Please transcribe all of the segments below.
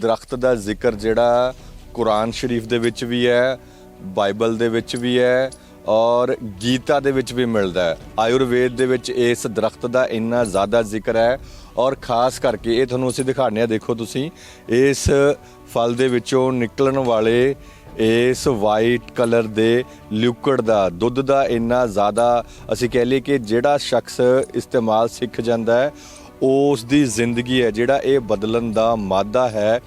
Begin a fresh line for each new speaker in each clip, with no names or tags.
ਦਰਖਤ ਦਾ ਜ਼ਿਕਰ ਜਿਹੜਾ ਕੁਰਾਨ ਸ਼ਰੀਫ ਦੇ ਵਿੱਚ ਵੀ ਹੈ, ਬਾਈਬਲ ਦੇ ਵਿੱਚ ਵੀ ਹੈ ਔਰ ਗੀਤਾ ਦੇ ਵਿੱਚ ਵੀ ਮਿਲਦਾ ਹੈ। ਆਯੁਰਵੇਦ ਦੇ ਵਿੱਚ ਇਸ ਦਰਖਤ ਦਾ ਇੰਨਾ ਜ਼ਿਆਦਾ ਜ਼ਿਕਰ ਹੈ ਔਰ ਖਾਸ ਕਰਕੇ ਇਹ ਤੁਹਾਨੂੰ ਅਸੀਂ ਦਿਖਾਣੇ ਆ ਦੇਖੋ ਤੁਸੀਂ, ਇਸ ਫਲ ਦੇ ਵਿੱਚੋਂ ਨਿਕਲਣ ਵਾਲੇ ਇਸ ਵਾਈਟ ਕਲਰ ਦੇ ਲਿਕੁਇਡ ਦਾ, ਦੁੱਧ ਦਾ ਇੰਨਾ ਜ਼ਿਆਦਾ ਅਸੀਂ ਕਹਿ ਲਈਏ ਕਿ ਜਿਹੜਾ ਸ਼ਖਸ ਇਸਤੇਮਾਲ ਸਿੱਖ ਜਾਂਦਾ ਹੈ ਉਸ ਦੀ ਜ਼ਿੰਦਗੀ ਹੈ, ਜਿਹੜਾ ਇਹ ਬਦਲਣ ਦਾ ਮਾਦਾ ਹੈ।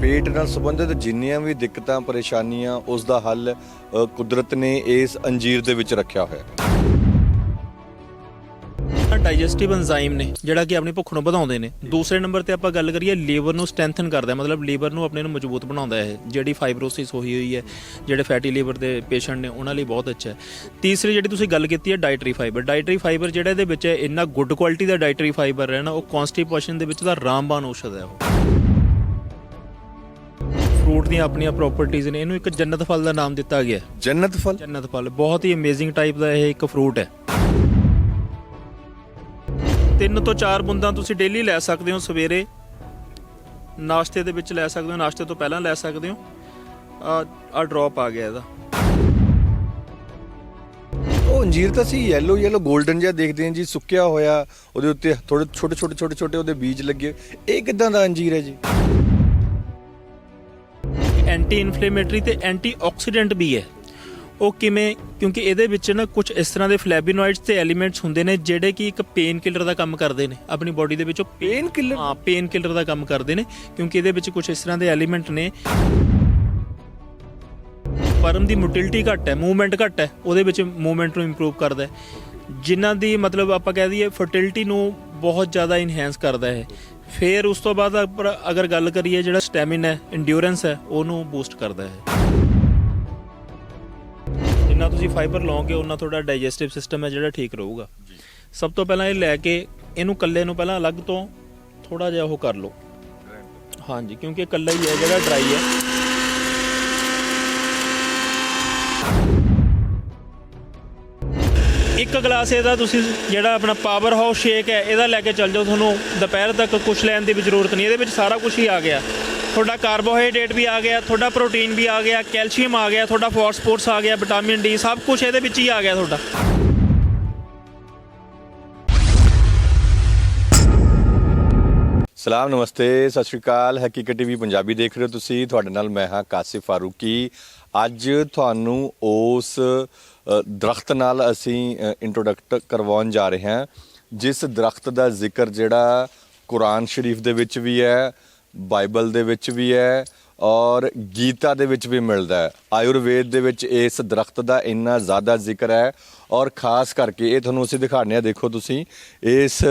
ਪੇਟ ਨਾਲ ਸੰਬੰਧਿਤ ਜਿੰਨੀਆਂ ਵੀ ਦਿੱਕਤਾਂ, ਪਰੇਸ਼ਾਨੀਆਂ, ਉਸ ਦਾ ਹੱਲ ਕੁਦਰਤ ਨੇ ਇਸ ਅੰਜੀਰ ਦੇ ਵਿੱਚ ਰੱਖਿਆ ਹੋਇਆ ਹੈ।
ਡਾਈਜੈਸਟਿਵ ਐਂਜ਼ਾਈਮ ਨੇ ਜਿਹੜਾ ਕਿ ਆਪਣੀ ਭੁੱਖ ਨੂੰ ਵਧਾਉਂਦੇ ਨੇ। ਦੂਸਰੇ ਨੰਬਰ ਤੇ ਆਪਾਂ ਗੱਲ ਕਰੀਏ ਲੀਵਰ ਨੂੰ ਸਟਰੈਂਥਨ ਕਰਦਾ ਹੈ, ਮਤਲਬ ਲੀਵਰ ਨੂੰ ਆਪਣੇ ਨੂੰ ਮਜ਼ਬੂਤ ਬਣਾਉਂਦਾ ਹੈ ਇਹ, ਜਿਹੜੀ ਫਾਈਬਰੋਸਿਸ ਹੋਈ ਹੋਈ ਹੈ ਜਿਹੜੇ ਫੈਟੀ ਲੀਵਰ ਦੇ ਪੇਸ਼ੈਂਟ ਨੇ ਉਹਨਾਂ ਲਈ ਬਹੁਤ ਅੱਛਾ ਹੈ। ਤੀਸਰੀ ਜਿਹੜੀ ਤੁਸੀਂ ਗੱਲ ਕੀਤੀ ਹੈ ਡਾਈਟਰੀ ਫਾਈਬਰ ਡਾਈਟਰੀ ਫਾਈਬਰ ਜਿਹੜਾ ਇਹਦੇ ਵਿੱਚ ਇੰਨਾ ਗੁੱਡ ਕੁਆਲਿਟੀ ਦਾ ਡਾਈਟਰੀ ਫਾਈਬਰ ਹੈ ਨਾ ਉਹ ਕਨਸਟੀਪੇਸ਼ਨ ਦੇ ਵਿੱਚ ਦਾ ਰਾਮਬਾਨ ਔਸ਼ਧ ਹੈ ਉਹ। ਫਰੂਟ ਦੀਆਂ ਆਪਣੀਆਂ ਪ੍ਰਾਪਰਟੀਆਂ ਨੇ ਇਹਨੂੰ ਇੱਕ ਜੰਨਤ ਫਲ ਦਾ ਨਾਮ ਦਿੱਤਾ ਗਿਆ।
ਜੰਨਤ ਫਲ?
ਜੰਨਤ ਫਲ ਬਹੁਤ ਹੀ ਅਮੇਜ਼ਿੰਗ ਟਾਈਪ ਦਾ ਇਹ ਇੱਕ ਫਰੂਟ ਹੈ। ਤਿੰਨ ਤੋਂ ਚਾਰ ਬੁੰਦਾਂ ਤੁਸੀਂ ਡੇਲੀ ਲੈ ਸਕਦੇ ਹੋ ਸਵੇਰੇ। ਨਾਸ਼ਤੇ ਦੇ ਵਿੱਚ ਲੈ ਸਕਦੇ ਹੋ ਨਾਸ਼ਤੇ ਤੋਂ ਪਹਿਲਾਂ ਲੈ ਸਕਦੇ ਹੋ। ਆ ਆ ਡ੍ਰੌਪ ਆ ਗਿਆ ਇਹਦਾ।
ਉਹ ਅੰਜੀਰ ਤਾਂ ਸੀ yellow yellow 골ਡਨ ਜਿਹਾ ਦੇਖਦੇ ਹਾਂ ਜੀ ਸੁੱਕਿਆ ਹੋਇਆ ਉਹਦੇ ਉੱਤੇ ਥੋੜੇ ਛੋਟੇ ਛੋਟੇ ਛੋਟੇ ਛੋਟੇ ਉਹਦੇ ਬੀਜ ਲੱਗੇ ਇਹ ਕਿਦਾਂ ਦਾ ਅੰਜੀਰ ਹੈ ਜੀ?
ਐਂਟੀ ਇਨਫਲੇਮੇਟਰੀ ਤੇ ਐਂਟੀ ਆਕਸੀਡੈਂਟ ਵੀ ਹੈ। ਉਹ ਕਿਵੇਂ ਕਿਉਂਕਿ ਇਹਦੇ ਵਿੱਚ ਨਾ ਕੁਝ ਇਸ ਤਰ੍ਹਾਂ ਦੇ ਫਲੈਵੋਨੋਇਡਸ ਤੇ ਐਲੀਮੈਂਟਸ ਹੁੰਦੇ ਨੇ ਜਿਹੜੇ ਕਿ ਇੱਕ ਪੇਨ ਕਿਲਰ ਦਾ ਕੰਮ ਕਰਦੇ ਨੇ। ਆਪਣੀ ਬਾਡੀ ਦੇ ਵਿੱਚੋਂ
ਪੇਨ ਕਿਲਰ
ਹਾਂ ਪੇਨ ਕਿਲਰ ਦਾ ਕੰਮ ਕਰਦੇ ਨੇ ਕਿਉਂਕਿ ਇਹਦੇ ਵਿੱਚ ਕੁਝ ਇਸ ਤਰ੍ਹਾਂ ਦੇ ਐਲੀਮੈਂਟ ਨੇ। ਪਰਮ ਦੀ ਮੋਟਿਲਿਟੀ ਘੱਟ ਹੈ ਮੂਵਮੈਂਟ ਘੱਟ ਹੈ ਉਹਦੇ ਵਿੱਚ ਮੂਵਮੈਂਟ ਨੂੰ ਇੰਪਰੂਵ ਕਰਦਾ ਹੈ। ਜਿਨ੍ਹਾਂ ਦੀ ਮਤਲਬ ਆਪਾਂ ਕਹਿ ਦਈਏ ਫਰਟੀਲਿਟੀ ਨੂੰ ਬਹੁਤ ਜ਼ਿਆਦਾ ਇਨਹੈਂਸ ਕਰਦਾ ਹੈ। ਫਿਰ ਉਸ ਤੋਂ ਬਾਅਦ ਅਗਰ ਗੱਲ ਕਰੀਏ ਜਿਹੜਾ ਸਟੈਮਿਨਾ ਹੈ ਇੰਡਿਊਰੈਂਸ ਹੈ ਉਹਨੂੰ ਬੂਸਟ ਕਰਦਾ ਹੈ। ਤੁਸੀਂ ਫਾਈਬਰ ਲਓਗੇ ਉਹਨਾਂ ਤੁਹਾਡਾ ਡਾਈਜੈਸਟਿਵ ਸਿਸਟਮ ਹੈ ਜਿਹੜਾ ਠੀਕ ਰਹੂਗਾ। ਸਭ ਤੋਂ ਪਹਿਲਾਂ ਇਹ ਲੈ ਕੇ ਇਹਨੂੰ ਕੱਲੇ ਨੂੰ ਪਹਿਲਾਂ ਅਲੱਗ ਤੋਂ ਥੋੜਾ ਜਿਹਾ ਉਹ ਕਰ ਲਓ। ਹਾਂਜੀ ਕਿਉਂਕਿ ਇਹ ਕੱਲਾ ਹੀ ਹੈ ਜਿਹੜਾ ਡਰਾਈ ਹੈ। ਇੱਕ ਗਲਾਸ ਇਹਦਾ ਤੁਸੀਂ ਜਿਹੜਾ ਆਪਣਾ ਪਾਵਰ ਹਾਊਸ ਸ਼ੇਕ ਹੈ ਇਹਦਾ ਲੈ ਕੇ ਚੱਲ ਜਾਓ। ਤੁਹਾਨੂੰ ਦੁਪਹਿਰ ਤੱਕ ਕੁਝ ਲੈਣ ਦੀ ਵੀ ਜ਼ਰੂਰਤ ਨਹੀਂ ਇਹਦੇ ਵਿੱਚ ਸਾਰਾ ਕੁਝ ਹੀ ਆ ਗਿਆ। ਤੁਹਾਡਾ ਕਾਰਬੋਹਾਈਡਰੇਟ ਵੀ ਆ ਗਿਆ ਤੁਹਾਡਾ ਪ੍ਰੋਟੀਨ ਵੀ ਆ ਗਿਆ ਕੈਲਸ਼ੀਅਮ ਆ ਗਿਆ ਤੁਹਾਡਾ ਫਾਸਫੋਰਸ ਆ ਗਿਆ ਵਿਟਾਮਿਨ ਡੀ ਸਭ ਕੁਝ ਇਹਦੇ ਵਿੱਚ ਹੀ ਆ ਗਿਆ ਤੁਹਾਡਾ।
ਸਲਾਮ ਨਮਸਤੇ ਸਤਿ ਸ਼੍ਰੀ ਅਕਾਲ। ਹਕੀਕਤ ਟੀਵੀ ਪੰਜਾਬੀ ਦੇਖ ਰਹੇ ਹੋ ਤੁਸੀਂ। ਤੁਹਾਡੇ ਨਾਲ ਮੈਂ ਹਾਂ ਕਾਸਿਫ ਫਾਰੂਕੀ। ਅੱਜ ਤੁਹਾਨੂੰ ਉਸ ਅ, ਦਰਖਤ ਨਾਲ ਅਸੀਂ ਇੰਟਰੋਡਕਟ ਕਰਵਾਉਣ ਜਾ ਰਹੇ ਹਾਂ ਜਿਸ ਦਰਖਤ ਦਾ ਜ਼ਿਕਰ ਜਿਹੜਾ ਕੁਰਾਨ ਸ਼ਰੀਫ ਦੇ ਵਿੱਚ ਵੀ ਹੈ ਬਾਈਬਲ ਦੇ ਵਿੱਚ ਵੀ ਹੈ ਔਰ ਗੀਤਾ ਦੇ ਵਿੱਚ ਵੀ ਮਿਲਦਾ ਹੈ। ਆਯੁਰਵੇਦ ਦੇ ਵਿੱਚ ਇਸ ਦਰਖਤ ਦਾ ਇੰਨਾ ਜ਼ਿਆਦਾ ਜ਼ਿਕਰ ਹੈ ਔਰ ਖਾਸ ਕਰਕੇ ਇਹ ਤੁਹਾਨੂੰ ਅਸੀਂ ਦਿਖਾਣੇ ਆ ਦੇਖੋ ਤੁਸੀਂ, ਇਸ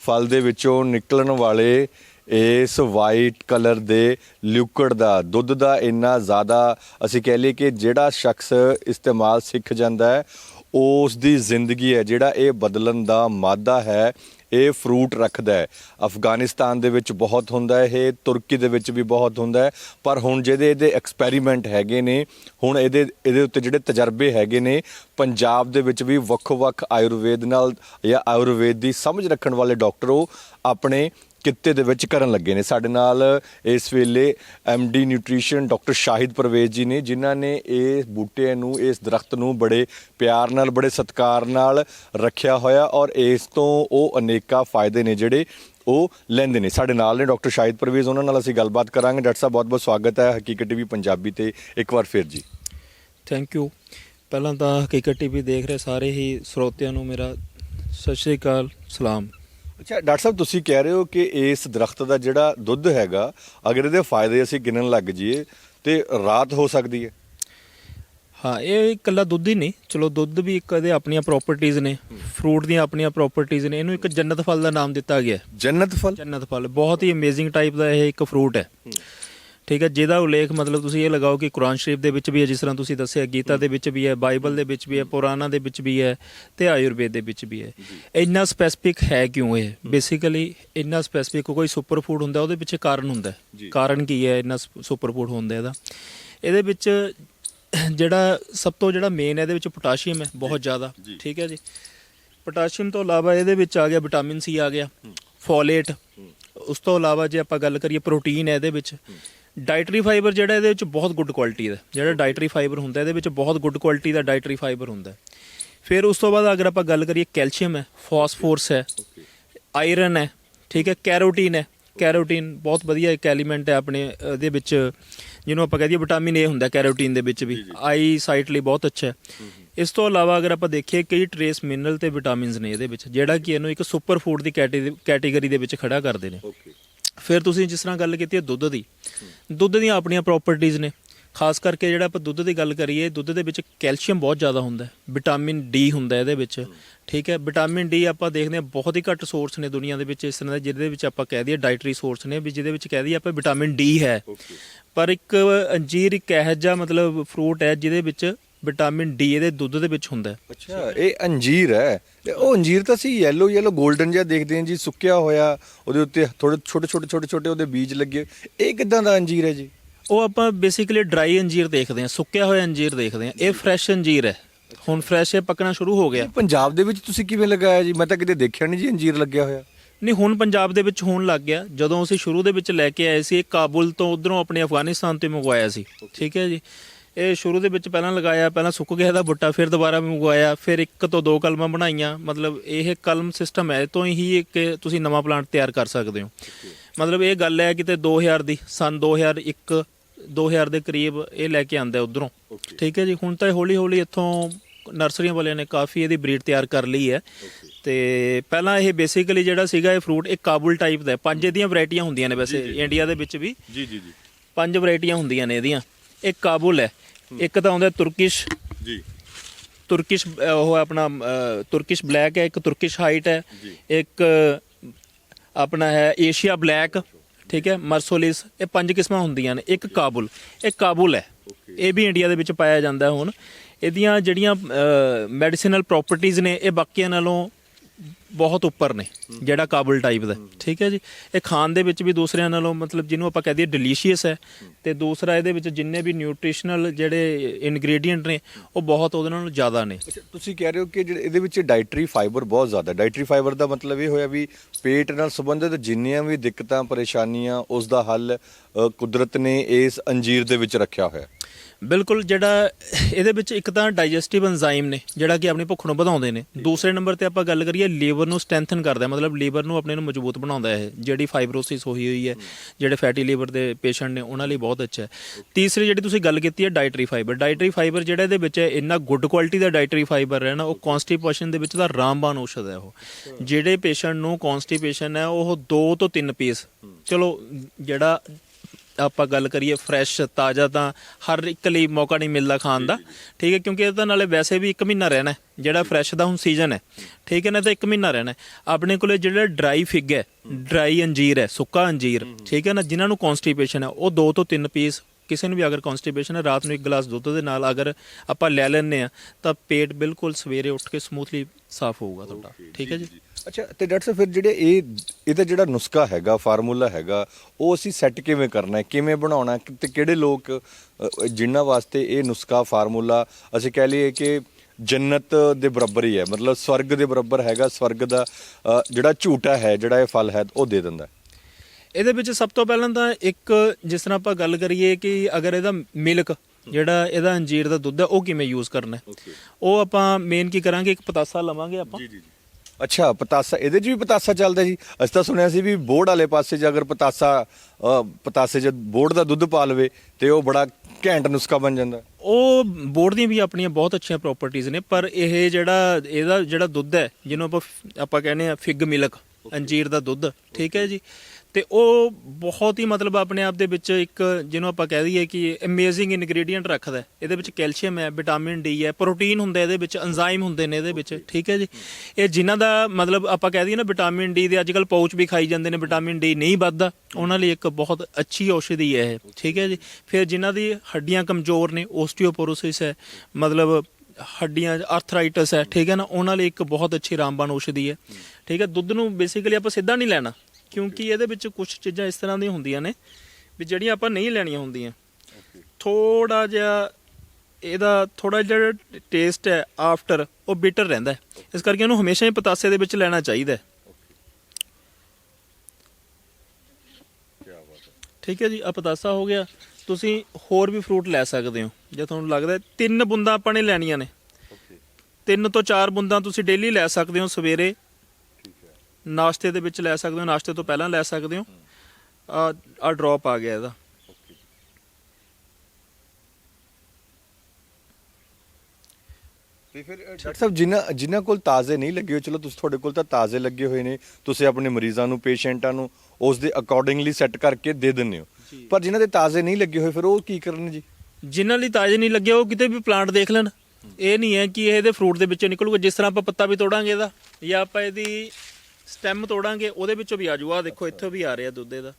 ਫਲ ਦੇ ਵਿੱਚੋਂ ਨਿਕਲਣ ਵਾਲੇ ਇਸ ਵਾਈਟ ਕਲਰ ਦੇ ਲਿਕੁਇਡ ਦਾ, ਦੁੱਧ ਦਾ ਇੰਨਾ ਜ਼ਿਆਦਾ ਅਸੀਂ ਕਹਿ ਲਈਏ ਕਿ ਜਿਹੜਾ ਸ਼ਖਸ ਇਸਤੇਮਾਲ ਸਿੱਖ ਜਾਂਦਾ ਹੈ, ਉਸ ਦੀ ਜ਼ਿੰਦਗੀ ਹੈ ਜਿਹੜਾ ਇਹ ਬਦਲਣ ਦਾ ਮਾਦਾ ਹੈ ਇਹ ਫਰੂਟ ਰੱਖਦਾ ਹੈ। ਅਫਗਾਨਿਸਤਾਨ ਦੇ ਵਿੱਚ ਬਹੁਤ ਹੁੰਦਾ ਹੈ, ਇਹ ਤੁਰਕੀ ਦੇ ਵਿੱਚ ਵੀ ਬਹੁਤ ਹੁੰਦਾ ਹੈ। ਪਰ ਹੁਣ ਜਿਹਦੇ ਇਹਦੇ ਐਕਸਪੈਰੀਮੈਂਟ ਹੈਗੇ ਨੇ, ਹੁਣ ਇਹਦੇ ਇਹਦੇ ਉੱਤੇ ਜਿਹੜੇ ਤਜਰਬੇ ਹੈਗੇ ਨੇ, ਪੰਜਾਬ ਦੇ ਵਿੱਚ ਵੀ ਵੱਖ-ਵੱਖ ਆਯੁਰਵੇਦ ਨਾਲ ਜਾਂ ਆਯੁਰਵੇਦ ਦੀ ਸਮਝ ਰੱਖਣ ਵਾਲੇ ਡਾਕਟਰ ਉਹ ਆਪਣੇ ਕਿੱਤੇ ਦੇ ਵਿੱਚ ਕਰਨ ਲੱਗੇ ਨੇ। ਸਾਡੇ ਨਾਲ ਇਸ ਵੇਲੇ the nutrition doctor Shahid Parvez ji ਨੇ, ਜਿਨ੍ਹਾਂ ਨੇ ਇਹ ਬੂਟੇ ਨੂੰ, ਇਸ ਦਰਖਤ ਨੂੰ ਬੜੇ ਪਿਆਰ ਨਾਲ, ਬੜੇ ਸਤਿਕਾਰ ਨਾਲ ਰੱਖਿਆ ਹੋਇਆ ਔਰ ਇਸ ਤੋਂ ਉਹ ਅਨੇਕਾਂ ਫਾਇਦੇ ਨੇ ਜਿਹੜੇ ਉਹ ਲੈਂਦੇ ਨੇ। ਸਾਡੇ ਨਾਲ ਨੇ ਡਾਕਟਰ ਸ਼ਾਹਿਦ ਪਰਵੇਜ਼, ਉਹਨਾਂ ਨਾਲ ਅਸੀਂ ਗੱਲਬਾਤ ਕਰਾਂਗੇ। ਡਾਕਟਰ ਸਾਹਿਬ, ਬਹੁਤ-ਬਹੁਤ ਸਵਾਗਤ ਹੈ ਹਕੀਕਤ ਟੀਵੀ ਪੰਜਾਬੀ ਤੇ ਇੱਕ ਵਾਰ ਫਿਰ ਜੀ।
ਥੈਂਕ ਯੂ ਪਹਿਲਾਂ ਤਾਂ ਹਕੀਕਤ ਟੀਵੀ ਦੇਖ ਰਹੇ ਸਾਰੇ ਹੀ ਸਰੋਤਿਆਂ ਨੂੰ ਮੇਰਾ ਸਤਿ ਸ਼੍ਰੀ ਅਕਾਲ, ਸਲਾਮ।
ਅੱਛਾ ਡਾਕਟਰ ਸਾਹਿਬ ਤੁਸੀਂ ਕਹਿ ਰਹੇ ਹੋ ਕਿ ਇਸ ਦਰਖਤ ਦਾ ਜਿਹੜਾ ਦੁੱਧ ਹੈਗਾ ਅਗਰ ਇਹਦੇ ਫਾਇਦੇ ਅਸੀਂ ਗਿਣਨ ਲੱਗ ਜਾਈਏ ਤੇ ਰਾਤ ਹੋ ਸਕਦੀ ਹੈ?
ਹਾਂ ਇਹ ਇਕੱਲਾ ਦੁੱਧ ਹੀ ਨਹੀਂ। ਚਲੋ ਦੁੱਧ ਵੀ ਇੱਕ ਇਹਦੇ ਆਪਣੀਆਂ ਪ੍ਰਾਪਰਟੀਆਂ ਨੇ। ਫਰੂਟ ਦੀਆਂ ਆਪਣੀਆਂ ਪ੍ਰਾਪਰਟੀਆਂ ਨੇ। ਇਹਨੂੰ ਇੱਕ ਜੰਨਤ ਫਲ ਦਾ ਨਾਮ ਦਿੱਤਾ ਗਿਆ।
ਜੰਨਤ ਫਲ?
ਜੰਨਤ ਫਲ। ਬਹੁਤ ਹੀ ਅਮੇਜ਼ਿੰਗ ਟਾਈਪ ਦਾ ਇਹ ਇੱਕ ਫਰੂਟ ਹੈ। ਠੀਕ ਹੈ ਜਿਹਦਾ ਉਲੇਖ ਮਤਲਬ ਤੁਸੀਂ ਇਹ ਲਗਾਓ ਕਿ ਕੁਰਾਨ ਸ਼ਰੀਫ ਦੇ ਵਿੱਚ ਵੀ ਹੈ ਜਿਸ ਤਰ੍ਹਾਂ ਤੁਸੀਂ ਦੱਸਿਆ ਗੀਤਾ ਦੇ ਵਿੱਚ ਵੀ ਹੈ ਬਾਈਬਲ ਦੇ ਵਿੱਚ ਵੀ ਹੈ ਪੁਰਾਣਾ ਦੇ ਵਿੱਚ ਵੀ ਹੈ ਤੇ ਆਯੁਰਵੇਦ ਦੇ ਵਿੱਚ ਵੀ ਹੈ। ਇੰਨਾ ਸਪੈਸਿਫਿਕ ਹੈ ਕਿਉਂ ਇਹ? ਬੇਸਿਕਲੀ ਇੰਨਾ ਸਪੈਸਿਫਿਕ ਕੋਈ ਸੁਪਰ ਫੂਡ ਹੁੰਦਾ ਉਹਦੇ ਪਿੱਛੇ ਕਾਰਨ ਹੁੰਦਾ ਹੈ। ਕਾਰਨ ਕੀ ਹੈ ਇੰਨਾ ਸੁਪਰ ਫੂਡ ਹੁੰਦਾ ਇਹਦਾ? ਇਹਦੇ ਵਿੱਚ ਜਿਹੜਾ ਸਭ ਤੋਂ ਜਿਹੜਾ ਮੇਨ ਹੈ ਇਹਦੇ ਵਿੱਚ ਪੋਟਾਸ਼ੀਅਮ ਹੈ ਬਹੁਤ ਜ਼ਿਆਦਾ ਠੀਕ ਹੈ ਜੀ। ਪੋਟਾਸ਼ੀਅਮ ਤੋਂ ਇਲਾਵਾ ਇਹਦੇ ਵਿੱਚ ਆ ਗਿਆ ਵਿਟਾਮਿਨ ਸੀ ਆ ਗਿਆ ਫੋਲੇਟ ਉਸ ਤੋਂ ਇਲਾਵਾ ਜੇ ਆਪਾਂ ਗੱਲ ਕਰੀਏ ਪ੍ਰੋਟੀਨ ਹੈ ਇਹਦੇ ਵਿੱਚ ਡਾਈਟਰੀ ਫਾਈਬਰ ਜਿਹੜਾ ਇਹਦੇ ਵਿੱਚ ਬਹੁਤ ਗੁੱਡ ਕੁਆਲਿਟੀ ਦਾ ਜਿਹੜਾ ਡਾਈਟਰੀ ਫਾਈਬਰ ਹੁੰਦਾ ਇਹਦੇ ਵਿੱਚ ਬਹੁਤ ਗੁੱਡ ਕੁਆਲਿਟੀ ਦਾ ਡਾਈਟਰੀ ਫਾਈਬਰ ਹੁੰਦਾ। ਫਿਰ ਉਸ ਤੋਂ ਬਾਅਦ ਅਗਰ ਆਪਾਂ ਗੱਲ ਕਰੀਏ ਕੈਲਸ਼ੀਅਮ ਹੈ ਫਾਸਫੋਰਸ ਹੈ ਆਇਰਨ ਹੈ ਠੀਕ ਹੈ ਕੈਰੋਟੀਨ ਹੈ। ਕੈਰੋਟੀਨ ਬਹੁਤ ਵਧੀਆ ਇੱਕ ਐਲੀਮੈਂਟ ਹੈ ਆਪਣੇ ਇਹਦੇ ਵਿੱਚ ਜਿਹਨੂੰ ਆਪਾਂ ਕਹਦੇ ਵਿਟਾਮਿਨ ਏ ਹੁੰਦਾ ਕੈਰੋਟੀਨ ਦੇ ਵਿੱਚ ਵੀ। ਆਈ ਸਾਈਟ ਲਈ ਬਹੁਤ ਅੱਛਾ ਹੈ। ਇਸ ਤੋਂ ਇਲਾਵਾ ਅਗਰ ਆਪਾਂ ਦੇਖੀਏ ਕਈ ਟ੍ਰੇਸ ਮਿਨਰਲ ਤੇ ਵਿਟਾਮਿਨਸ ਨੇ ਇਹਦੇ ਵਿੱਚ ਜਿਹੜਾ ਕਿ ਇਹਨੂੰ ਇੱਕ ਸੁਪਰ ਫੂਡ ਦੀ ਕੈਟੇਗਰੀ ਦੇ ਵਿੱਚ ਖੜਾ ਕਰਦੇ ਨੇ।
ਓਕੇ।
ਫਿਰ ਤੁਸੀਂ ਜਿਸ ਤਰ੍ਹਾਂ ਗੱਲ ਕੀਤੀ ਹੈ ਦੁੱਧ ਦੀ। ਦੁੱਧ ਦੀਆਂ ਆਪਣੀਆਂ ਪ੍ਰਾਪਰਟੀਆਂ ਨੇ। ਖਾਸ ਕਰਕੇ ਜਿਹੜਾ ਆਪਾਂ ਦੁੱਧ ਦੀ ਗੱਲ ਕਰੀਏ ਦੁੱਧ ਦੇ ਵਿੱਚ ਕੈਲਸ਼ੀਅਮ ਬਹੁਤ ਜ਼ਿਆਦਾ ਹੁੰਦਾ ਹੈ। ਵਿਟਾਮਿਨ ਡੀ ਹੁੰਦਾ ਇਹਦੇ ਵਿੱਚ। ਠੀਕ ਹੈ ਵਿਟਾਮਿਨ ਡੀ ਆਪਾਂ ਦੇਖਦੇ ਹਾਂ ਬਹੁਤ ਹੀ ਘੱਟ ਸੋਰਸ ਨੇ ਦੁਨੀਆ ਦੇ ਵਿੱਚ ਇਸ ਤਰ੍ਹਾਂ ਦੇ ਜਿਹਦੇ ਵਿੱਚ ਆਪਾਂ ਕਹਿ ਦਈਏ ਡਾਈਟਰੀ ਸੋਰਸ ਨੇ ਵੀ ਜਿਹਦੇ ਵਿੱਚ ਕਹਿ ਦਈਏ ਆਪਾਂ ਵਿਟਾਮਿਨ ਡੀ ਹੈ। ਪਰ ਇੱਕ ਅੰਜੀਰ ਇੱਕ ਇਹੋ ਜਿਹਾ ਮਤਲਬ ਫਰੂਟ ਹੈ ਜਿਹਦੇ ਵਿੱਚ ਵਿਟਾਮਿਨ ਡੀ ਇਹਦੇ ਦੁੱਧ ਦੇ ਵਿੱਚ ਹੁੰਦਾ ਹੈ।
ਅੱਛਾ ਇਹ ਅੰਜੀਰ ਹੈ। ਤੇ ਉਹ ਅੰਜੀਰ ਤਾਂ ਸੀ ਯੈਲੋ ਯੈਲੋ 골ਡਨ ਜਿਹਾ ਦੇਖਦੇ ਹਾਂ ਜੀ ਸੁੱਕਿਆ ਹੋਇਆ ਉਹਦੇ ਉੱਤੇ ਥੋੜੇ ਛੋਟੇ ਛੋਟੇ ਛੋਟੇ ਛੋਟੇ ਉਹਦੇ ਬੀਜ ਲੱਗੇ ਇਹ ਕਿਦਾਂ ਦਾ ਅੰਜੀਰ ਹੈ ਜੀ?
ਉਹ ਆਪਾਂ ਬੇਸਿਕਲੀ ਡਰਾਈ ਅੰਜੀਰ ਦੇਖਦੇ ਹਾਂ ਸੁੱਕਿਆ ਹੋਇਆ ਅੰਜੀਰ ਦੇਖਦੇ ਹਾਂ। ਇਹ ਫਰੈਸ਼ ਅੰਜੀਰ ਹੈ। ਹੁਣ ਫਰੈਸ਼ ਇਹ ਪੱਕਣਾ ਸ਼ੁਰੂ ਹੋ ਗਿਆ।
ਇਹ ਪੰਜਾਬ ਦੇ ਵਿੱਚ ਤੁਸੀਂ ਕਿਵੇਂ ਲਗਾਇਆ ਜੀ? ਮੈਂ ਤਾਂ ਕਿਤੇ ਦੇਖਿਆ ਨਹੀਂ ਜੀ ਅੰਜੀਰ ਲੱਗਿਆ ਹੋਇਆ।
ਨਹੀਂ ਹੁਣ ਪੰਜਾਬ ਦੇ ਵਿੱਚ ਹੋਣ ਲੱਗ ਗਿਆ। ਜਦੋਂ ਅਸੀਂ ਸ਼ੁਰੂ ਦੇ ਵਿੱਚ ਲੈ ਕੇ ਆਏ ਸੀ ਇਹ ਕਾਬੁਲ ਤੋਂ ਉਧਰੋਂ ਆਪਣੇ ਅਫਗਾਨਿਸਤਾਨ ਤੋਂ ਮੰਗਵਾਇਆ ਸੀ। ਠੀਕ ਹੈ ਜੀ। ਇਹ ਸ਼ੁਰੂ ਦੇ ਵਿੱਚ ਪਹਿਲਾਂ ਲਗਾਇਆ ਪਹਿਲਾਂ ਸੁੱਕ ਗਿਆ ਇਹਦਾ ਬੁੱਟਾ ਫਿਰ ਦੁਬਾਰਾ ਮੰਗਵਾਇਆ ਫਿਰ ਇੱਕ ਤੋਂ ਦੋ ਕਲਮਾਂ ਬਣਾਈਆਂ। ਮਤਲਬ ਇਹ ਕਲਮ ਸਿਸਟਮ ਹੈ ਤੋਂ ਹੀ ਇੱਕ ਤੁਸੀਂ ਨਵਾਂ ਪਲਾਂਟ ਤਿਆਰ ਕਰ ਸਕਦੇ ਹੋ। ਮਤਲਬ ਇਹ ਗੱਲ ਹੈ ਕਿਤੇ 2000 ਦੀ ਸਨ 2001 2000 ਦੇ ਕਰੀਬ ਇਹ ਲੈ ਕੇ ਆਂਦਾ ਉਧਰੋਂ। ਠੀਕ ਹੈ ਜੀ? ਹੁਣ ਤਾਂ ਹੌਲੀ ਹੌਲੀ ਇੱਥੋਂ ਨਰਸਰੀਆਂ ਵਾਲਿਆਂ ਨੇ ਕਾਫੀ ਇਹਦੀ ਬਰੀਡ ਤਿਆਰ ਕਰ ਲਈ ਹੈ। ਤੇ ਪਹਿਲਾਂ ਇਹ ਬੇਸਿਕਲੀ ਜਿਹੜਾ ਸੀਗਾ ਇਹ ਫਰੂਟ ਇੱਕ ਕਾਬੁਲ ਟਾਈਪ ਦਾ ਹੈ। ਪੰਜ ਇਹਦੀਆਂ ਵੈਰਾਈਟੀਆਂ ਹੁੰਦੀਆਂ ਨੇ ਵੈਸੇ ਇੰਡੀਆ ਦੇ ਵਿੱਚ ਵੀ।
ਜੀ ਜੀ ਜੀ।
ਪੰਜ ਵੈਰਾਈਟੀਆਂ ਹੁੰਦੀਆਂ ਨੇ ਇਹਦੀਆਂ। ਇੱਕ ਕਾਬੁਲ ਹੈ। ਇੱਕ ਤਾਂ ਹੁੰਦਾ ਤੁਰਕਿਸ਼।
ਜੀ।
ਤੁਰਕਿਸ਼ ਉਹ ਆਪਣਾ ਤੁਰਕਿਸ਼ ਬਲੈਕ ਹੈ ਇੱਕ ਤੁਰਕਿਸ਼ ਹਾਈਟ ਹੈ ਇੱਕ ਆਪਣਾ ਹੈ ਏਸ਼ੀਆ ਬਲੈਕ ਠੀਕ ਹੈ ਮਰਸੋਲਿਸ ਇਹ ਪੰਜ ਕਿਸਮਾਂ ਹੁੰਦੀਆਂ ਨੇ ਇੱਕ ਕਾਬੁਲ। ਇਹ ਕਾਬੁਲ ਹੈ। ਇਹ ਵੀ ਇੰਡੀਆ ਦੇ ਵਿੱਚ ਪਾਇਆ ਜਾਂਦਾ ਹੁਣ। ਇਹਦੀਆਂ ਜਿਹੜੀਆਂ ਮੈਡੀਸਿਨਲ ਪ੍ਰਾਪਰਟੀਆਂ ਨੇ ਇਹ ਬਾਕੀਆਂ ਨਾਲੋਂ ਬਹੁਤ ਉੱਪਰ ਨੇ ਜਿਹੜਾ ਕਾਬੁਲ ਟਾਈਪ ਦਾ। ਠੀਕ ਹੈ ਜੀ? ਇਹ ਖਾਣ ਦੇ ਵਿੱਚ ਵੀ ਦੂਸਰਿਆਂ ਨਾਲੋਂ ਮਤਲਬ ਜਿਹਨੂੰ ਆਪਾਂ ਕਹਦੇ ਡਿਲੀਸ਼ੀਅਸ ਹੈ ਤੇ ਦੂਸਰਾ ਇਹਦੇ ਵਿੱਚ ਜਿੰਨੇ ਵੀ ਨਿਊਟ੍ਰੀਸ਼ਨਲ ਜਿਹੜੇ ਇਨਗਰੀਡੀਐਂਟ ਨੇ ਉਹ ਬਹੁਤ ਉਹਦੇ ਨਾਲੋਂ ਜ਼ਿਆਦਾ ਨੇ।
ਤੁਸੀਂ ਕਹਿ ਰਹੇ ਹੋ ਕਿ ਜਿਹੜੇ ਇਹਦੇ ਵਿੱਚ ਡਾਈਟਰੀ ਫਾਈਬਰ ਬਹੁਤ ਜ਼ਿਆਦਾ। ਡਾਈਟਰੀ ਫਾਈਬਰ ਦਾ ਮਤਲਬ ਇਹ ਹੋਇਆ ਵੀ ਪੇਟ ਨਾਲ ਸੰਬੰਧਿਤ ਜਿੰਨੀਆਂ ਵੀ ਦਿੱਕਤਾਂ ਪਰੇਸ਼ਾਨੀਆਂ ਉਸ ਦਾ ਹੱਲ ਕੁਦਰਤ ਨੇ ਇਸ ਅੰਜੀਰ ਦੇ ਵਿੱਚ ਰੱਖਿਆ ਹੋਇਆ।
ਬਿਲਕੁਲ ਜਿਹੜਾ ਇਹਦੇ ਵਿੱਚ ਇੱਕ ਤਾਂ ਡਾਈਜੈਸਟਿਵ ਐਂਜ਼ਾਈਮ ਨੇ ਜਿਹੜਾ ਕਿ ਆਪਣੀ ਭੁੱਖ ਨੂੰ ਵਧਾਉਂਦੇ ਨੇ। ਦੂਸਰੇ ਨੰਬਰ ਤੇ ਆਪਾਂ ਗੱਲ ਕਰੀਏ ਲੀਵਰ ਨੂੰ ਸਟਰੈਂਥਨ ਕਰਦਾ ਹੈ, ਮਤਲਬ ਲੀਵਰ ਨੂੰ ਆਪਣੇ ਨੂੰ ਮਜ਼ਬੂਤ ਬਣਾਉਂਦਾ ਹੈ ਇਹ ਜਿਹੜੀ ਫਾਈਬਰੋਸਿਸ ਹੋਈ ਹੋਈ ਹੈ ਜਿਹੜੇ ਫੈਟੀ ਲੀਵਰ ਦੇ ਪੇਸ਼ੈਂਟ ਨੇ ਉਹਨਾਂ ਲਈ ਬਹੁਤ ਅੱਛਾ ਹੈ। ਤੀਸਰੀ ਜਿਹੜੀ ਤੁਸੀਂ ਗੱਲ ਕੀਤੀ ਹੈ ਡਾਈਟਰੀ ਫਾਈਬਰ ਡਾਈਟਰੀ ਫਾਈਬਰ ਜਿਹੜਾ ਇਹਦੇ ਵਿੱਚ ਹੈ ਇੰਨਾ ਗੁੱਡ ਕੁਆਲਿਟੀ ਦਾ ਡਾਈਟਰੀ ਫਾਈਬਰ ਹੈ ਨਾ ਉਹ ਕਨਸਟੀਪੇਸ਼ਨ ਦੇ ਵਿੱਚ ਦਾ ਰਾਮਬਾਨ ਔਸ਼ਧ ਹੈ ਉਹ। ਜਿਹੜੇ ਪੇਸ਼ੈਂਟ ਨੂੰ ਕਨਸਟੀਪੇਸ਼ਨ ਹੈ ਉਹ 2 ਤੋਂ 3 ਪੀਸ ਚਲੋ ਜਿਹੜਾ ਆਪਾਂ ਗੱਲ ਕਰੀਏ ਫਰੈਸ਼ ਤਾਜ਼ਾ ਤਾਂ ਹਰ ਇੱਕ ਲਈ ਮੌਕਾ ਨਹੀਂ ਮਿਲਦਾ ਖਾਣ ਦਾ। ਠੀਕ ਹੈ ਕਿਉਂਕਿ ਇਹ ਤਾਂ ਨਾਲੇ ਵੈਸੇ ਵੀ 1 ਮਹੀਨਾ ਰਹਿਣਾ ਜਿਹੜਾ ਫਰੈਸ਼ ਦਾ ਹੁਣ ਸੀਜ਼ਨ ਹੈ। ਠੀਕ ਹੈ ਨਾ ਤਾਂ 1 ਮਹੀਨਾ ਰਹਿਣਾ। ਆਪਣੇ ਕੋਲੇ ਜਿਹੜਾ ਡਰਾਈ ਫਿਗ ਹੈ ਡਰਾਈ ਅੰਜੀਰ ਹੈ ਸੁੱਕਾ ਅੰਜੀਰ। ਠੀਕ ਹੈ ਨਾ ਜਿਨ੍ਹਾਂ ਨੂੰ ਕਨਸਟੀਪੇਸ਼ਨ ਹੈ ਉਹ 2 ਤੋਂ 3 ਪੀਸ ਕਿਸੇ ਨੂੰ ਵੀ ਅਗਰ ਕਨਸਟੀਪੇਸ਼ਨ ਹੈ ਰਾਤ ਨੂੰ ਇੱਕ ਗਲਾਸ ਦੁੱਧ ਦੇ ਨਾਲ ਅਗਰ ਆਪਾਂ ਲੈ ਲੈਂਦੇ ਆ ਤਾਂ ਪੇਟ ਬਿਲਕੁਲ ਸਵੇਰੇ ਉੱਠ ਕੇ ਸਮੂਥਲੀ ਸਾਫ਼ ਹੋਊਗਾ ਤੁਹਾਡਾ। ਠੀਕ ਹੈ ਜੀ
ਅੱਛਾ ਤੇ ਡਾਕਟਰ ਸਾਹਿਬ ਫਿਰ ਜਿਹੜੇ ਇਹ ਇਹਦਾ ਜਿਹੜਾ ਨੁਸਖਾ ਹੈਗਾ ਫਾਰਮੂਲਾ ਹੈਗਾ ਉਹ ਅਸੀਂ ਸੈੱਟ ਕਿਵੇਂ ਕਰਨਾ ਹੈ? ਕਿਵੇਂ ਬਣਾਉਣਾ ਹੈ? ਤੇ ਕਿਹੜੇ ਲੋਕ ਜਿਨ੍ਹਾਂ ਵਾਸਤੇ ਇਹ ਨੁਸਖਾ ਫਾਰਮੂਲਾ ਅਸੀਂ ਕਹਿ ਲਈਏ ਕਿ ਜੰਨਤ ਦੇ ਬਰਾਬਰ ਹੀ ਹੈ। ਮਤਲਬ ਸਵਰਗ ਦੇ ਬਰਾਬਰ ਹੈਗਾ ਸਵਰਗ ਦਾ ਜਿਹੜਾ ਝੂਟਾ ਹੈ ਜਿਹੜਾ ਇਹ ਫਲ ਹੈ ਉਹ ਦੇ ਦਿੰਦਾ।
ਇਹਦੇ ਵਿੱਚ ਸਭ ਤੋਂ ਪਹਿਲਾਂ ਤਾਂ ਇੱਕ ਜਿਸ ਤਰ੍ਹਾਂ ਆਪਾਂ ਗੱਲ ਕਰੀਏ ਕਿ ਅਗਰ ਇਹਦਾ ਮਿਲਕ ਜਿਹੜਾ ਇਹਦਾ ਅੰਜੀਰ ਦਾ ਦੁੱਧ ਹੈ ਉਹ ਕਿਵੇਂ ਯੂਜ਼ ਕਰਨਾ ਹੈ? ਉਹ ਆਪਾਂ ਮੇਨ ਕੀ ਕਰਾਂਗੇ ਇੱਕ ਪਤਾਸਾ ਲਵਾਂਗੇ ਆਪਾਂ।
ਅੱਛਾ ਪਤਾਸਾ ਇਹਦੇ 'ਚ ਵੀ ਪਤਾਸਾ ਚੱਲਦਾ ਜੀ? ਅਸੀਂ ਤਾਂ ਸੁਣਿਆ ਸੀ ਵੀ ਬੋਰਡ ਵਾਲੇ ਪਾਸੇ 'ਚ ਅਗਰ ਪਤਾਸਾ ਅ, ਪਤਾਸੇ 'ਚ ਬੋਰਡ ਦਾ ਦੁੱਧ ਪਾ ਲਵੇ ਤੇ ਉਹ ਬੜਾ ਘੈਂਟ ਨੁਸਖਾ ਬਣ ਜਾਂਦਾ।
ਉਹ ਬੋਰਡ ਦੀਆਂ ਵੀ ਆਪਣੀਆਂ ਬਹੁਤ ਅੱਛੀਆਂ ਪ੍ਰਾਪਰਟੀਆਂ ਨੇ ਪਰ ਇਹ ਜਿਹੜਾ ਇਹਦਾ ਜਿਹੜਾ ਦੁੱਧ ਹੈ ਜਿਹਨੂੰ ਆਪਾਂ ਆਪਾਂ ਕਹਿੰਦੇ ਆ ਫਿਗ ਮਿਲਕ ਅੰਜੀਰ ਦਾ ਦੁੱਧ ਠੀਕ ਹੈ ਜੀ? ਤੇ ਉਹ ਬਹੁਤ ਹੀ ਮਤਲਬ ਆਪਣੇ ਆਪ ਦੇ ਵਿੱਚ ਇੱਕ ਜਿਹਨੂੰ ਆਪਾਂ ਕਹਿ ਦਈਏ ਕਿ ਅਮੇਜ਼ਿੰਗ ਇਨਗਰੀਡੀਐਂਟ ਰੱਖਦਾ ਇਹਦੇ ਵਿੱਚ ਕੈਲਸ਼ੀਅਮ ਹੈ ਵਿਟਾਮਿਨ ਡੀ ਹੈ ਪ੍ਰੋਟੀਨ ਹੁੰਦਾ ਇਹਦੇ ਵਿੱਚ ਐਂਜ਼ਾਈਮ ਹੁੰਦੇ ਨੇ ਇਹਦੇ ਵਿੱਚ, ਠੀਕ ਹੈ ਜੀ। ਇਹ ਜਿਨ੍ਹਾਂ ਦਾ ਮਤਲਬ ਆਪਾਂ ਕਹਿ ਦਈਏ ਨਾ ਵਿਟਾਮਿਨ ਡੀ ਦੇ ਅੱਜਕੱਲ ਪਾਊਚ ਵੀ ਖਾਈ ਜਾਂਦੇ ਨੇ ਵਿਟਾਮਿਨ ਡੀ ਨਹੀਂ ਵੱਧਦਾ, ਉਹਨਾਂ ਲਈ ਇੱਕ ਬਹੁਤ ਅੱਛੀ ਔਸ਼ਧੀ ਹੈ ਇਹ, ਠੀਕ ਹੈ ਜੀ। ਫਿਰ ਜਿਨ੍ਹਾਂ ਦੀ ਹੱਡੀਆਂ ਕਮਜ਼ੋਰ ਨੇ ਓਸਟੀਓਪੋਰੋਸਿਸ ਹੈ, ਮਤਲਬ ਹੱਡੀਆਂ ਆਰਥਰਾਈਟਸ ਹੈ, ਠੀਕ ਹੈ ਨਾ, ਉਹਨਾਂ ਲਈ ਇੱਕ ਬਹੁਤ ਅੱਛੀ ਰਾਮਬਾਨ ਔਸ਼ਧੀ ਹੈ, ਠੀਕ ਹੈ। ਦੁੱਧ ਨੂੰ ਬੇਸਿਕਲੀ ਆਪਾਂ ਸਿੱਧਾ ਨਹੀਂ ਲੈਣਾ। ਕਿਉਂਕਿ ਇਹਦੇ ਵਿੱਚ ਕੁਝ ਚੀਜ਼ਾਂ ਇਸ ਤਰ੍ਹਾਂ ਦੀਆਂ ਹੁੰਦੀਆਂ ਨੇ ਵੀ ਜਿਹੜੀਆਂ ਆਪਾਂ ਨਹੀਂ ਲੈਣੀਆਂ ਹੁੰਦੀਆਂ। ਥੋੜਾ ਜਿਹਾ ਇਹਦਾ ਥੋੜਾ ਜਿਹੜਾ ਟੇਸਟ ਹੈ ਆਫਟਰ ਉਹ ਬਿਟਰ ਰਹਿੰਦਾ ਹੈ। ਇਸ ਕਰਕੇ ਇਹਨੂੰ ਹਮੇਸ਼ਾ ਹੀ ਪਤਾਸੇ ਦੇ ਵਿੱਚ ਲੈਣਾ ਚਾਹੀਦਾ ਹੈ। ਠੀਕ ਹੈ ਜੀ ਆ ਪਤਾਸਾ ਹੋ ਗਿਆ। ਤੁਸੀਂ ਹੋਰ ਵੀ ਫਰੂਟ ਲੈ ਸਕਦੇ ਹੋ। ਜੇ ਤੁਹਾਨੂੰ ਲੱਗਦਾ ਤਿੰਨ ਬੁੰਦਾਂ ਆਪਾਂ ਨੇ ਲੈਣੀਆਂ ਨੇ। ਤਿੰਨ ਤੋਂ ਚਾਰ ਬੁੰਦਾਂ ਤੁਸੀਂ ਡੇਲੀ ਲੈ ਸਕਦੇ ਹੋ ਸਵੇਰੇ। ਨਾਸ਼ਤੇ ਦੇ ਵਿੱਚ ਲੈ ਸਕਦੇ ਹੋ ਨਾਸ਼ਤੇ ਤੋਂ ਪਹਿਲਾਂ ਲੈ ਸਕਦੇ ਹੋ। ਆ ਆ ਡ੍ਰੌਪ ਆ ਗਿਆ ਇਹਦਾ।
ਤੇ ਫਿਰ ਡਾਕਟਰ ਸਾਹਿਬ ਜਿਨ੍ਹਾਂ ਜਿਨ੍ਹਾਂ ਕੋਲ ਤਾਜ਼ੇ ਨਹੀਂ ਲੱਗੇ ਹੋਏ ਚਲੋ ਤੁਸੀਂ ਤੁਹਾਡੇ ਕੋਲ ਤਾਂ ਤਾਜ਼ੇ ਲੱਗੇ ਹੋਏ ਨੇ ਤੁਸੀਂ ਆਪਣੇ ਮਰੀਜ਼ਾਂ ਨੂੰ ਪੇਸ਼ੈਂਟਾਂ ਨੂੰ ਉਸ ਦੇ ਅਕੋਰਡਿੰਗਲੀ ਸੈੱਟ ਕਰਕੇ ਦੇ ਦਿੰਦੇ ਹੋ। ਪਰ ਜਿਨ੍ਹਾਂ ਦੇ ਤਾਜ਼ੇ ਨਹੀਂ ਲੱਗੇ ਹੋਏ ਫਿਰ ਉਹ ਕੀ ਕਰਨ ਜੀ?
ਜਿਨ੍ਹਾਂ ਲਈ ਤਾਜ਼ੇ ਨਹੀਂ ਲੱਗਿਆ ਉਹ ਕਿਤੇ ਵੀ ਪਲਾਂਟ ਦੇਖ ਲੈਣ। ਇਹ ਨਹੀਂ ਹੈ ਕਿ ਇਹ ਇਹਦੇ ਫਰੂਟ ਦੇ ਵਿੱਚੋਂ ਨਿਕਲੂਗਾ ਜਿਸ ਤਰ੍ਹਾਂ ਆਪਾਂ ਪੱਤਾ ਵੀ ਤੋੜਾਂਗੇ ਇਹਦਾ ਜਾਂ ਆਪਾਂ ਇਹਦੀ ਸਟੈਮ ਤੋੜਾਂਗੇ ਉਹਦੇ ਵਿੱਚੋਂ ਵੀ ਆ ਜਾਊਗਾ ਆਹ ਦੇਖੋ ਇੱਥੋਂ ਵੀ ਆ ਰਿਹਾ ਦੁੱਧ ਇਹਦਾ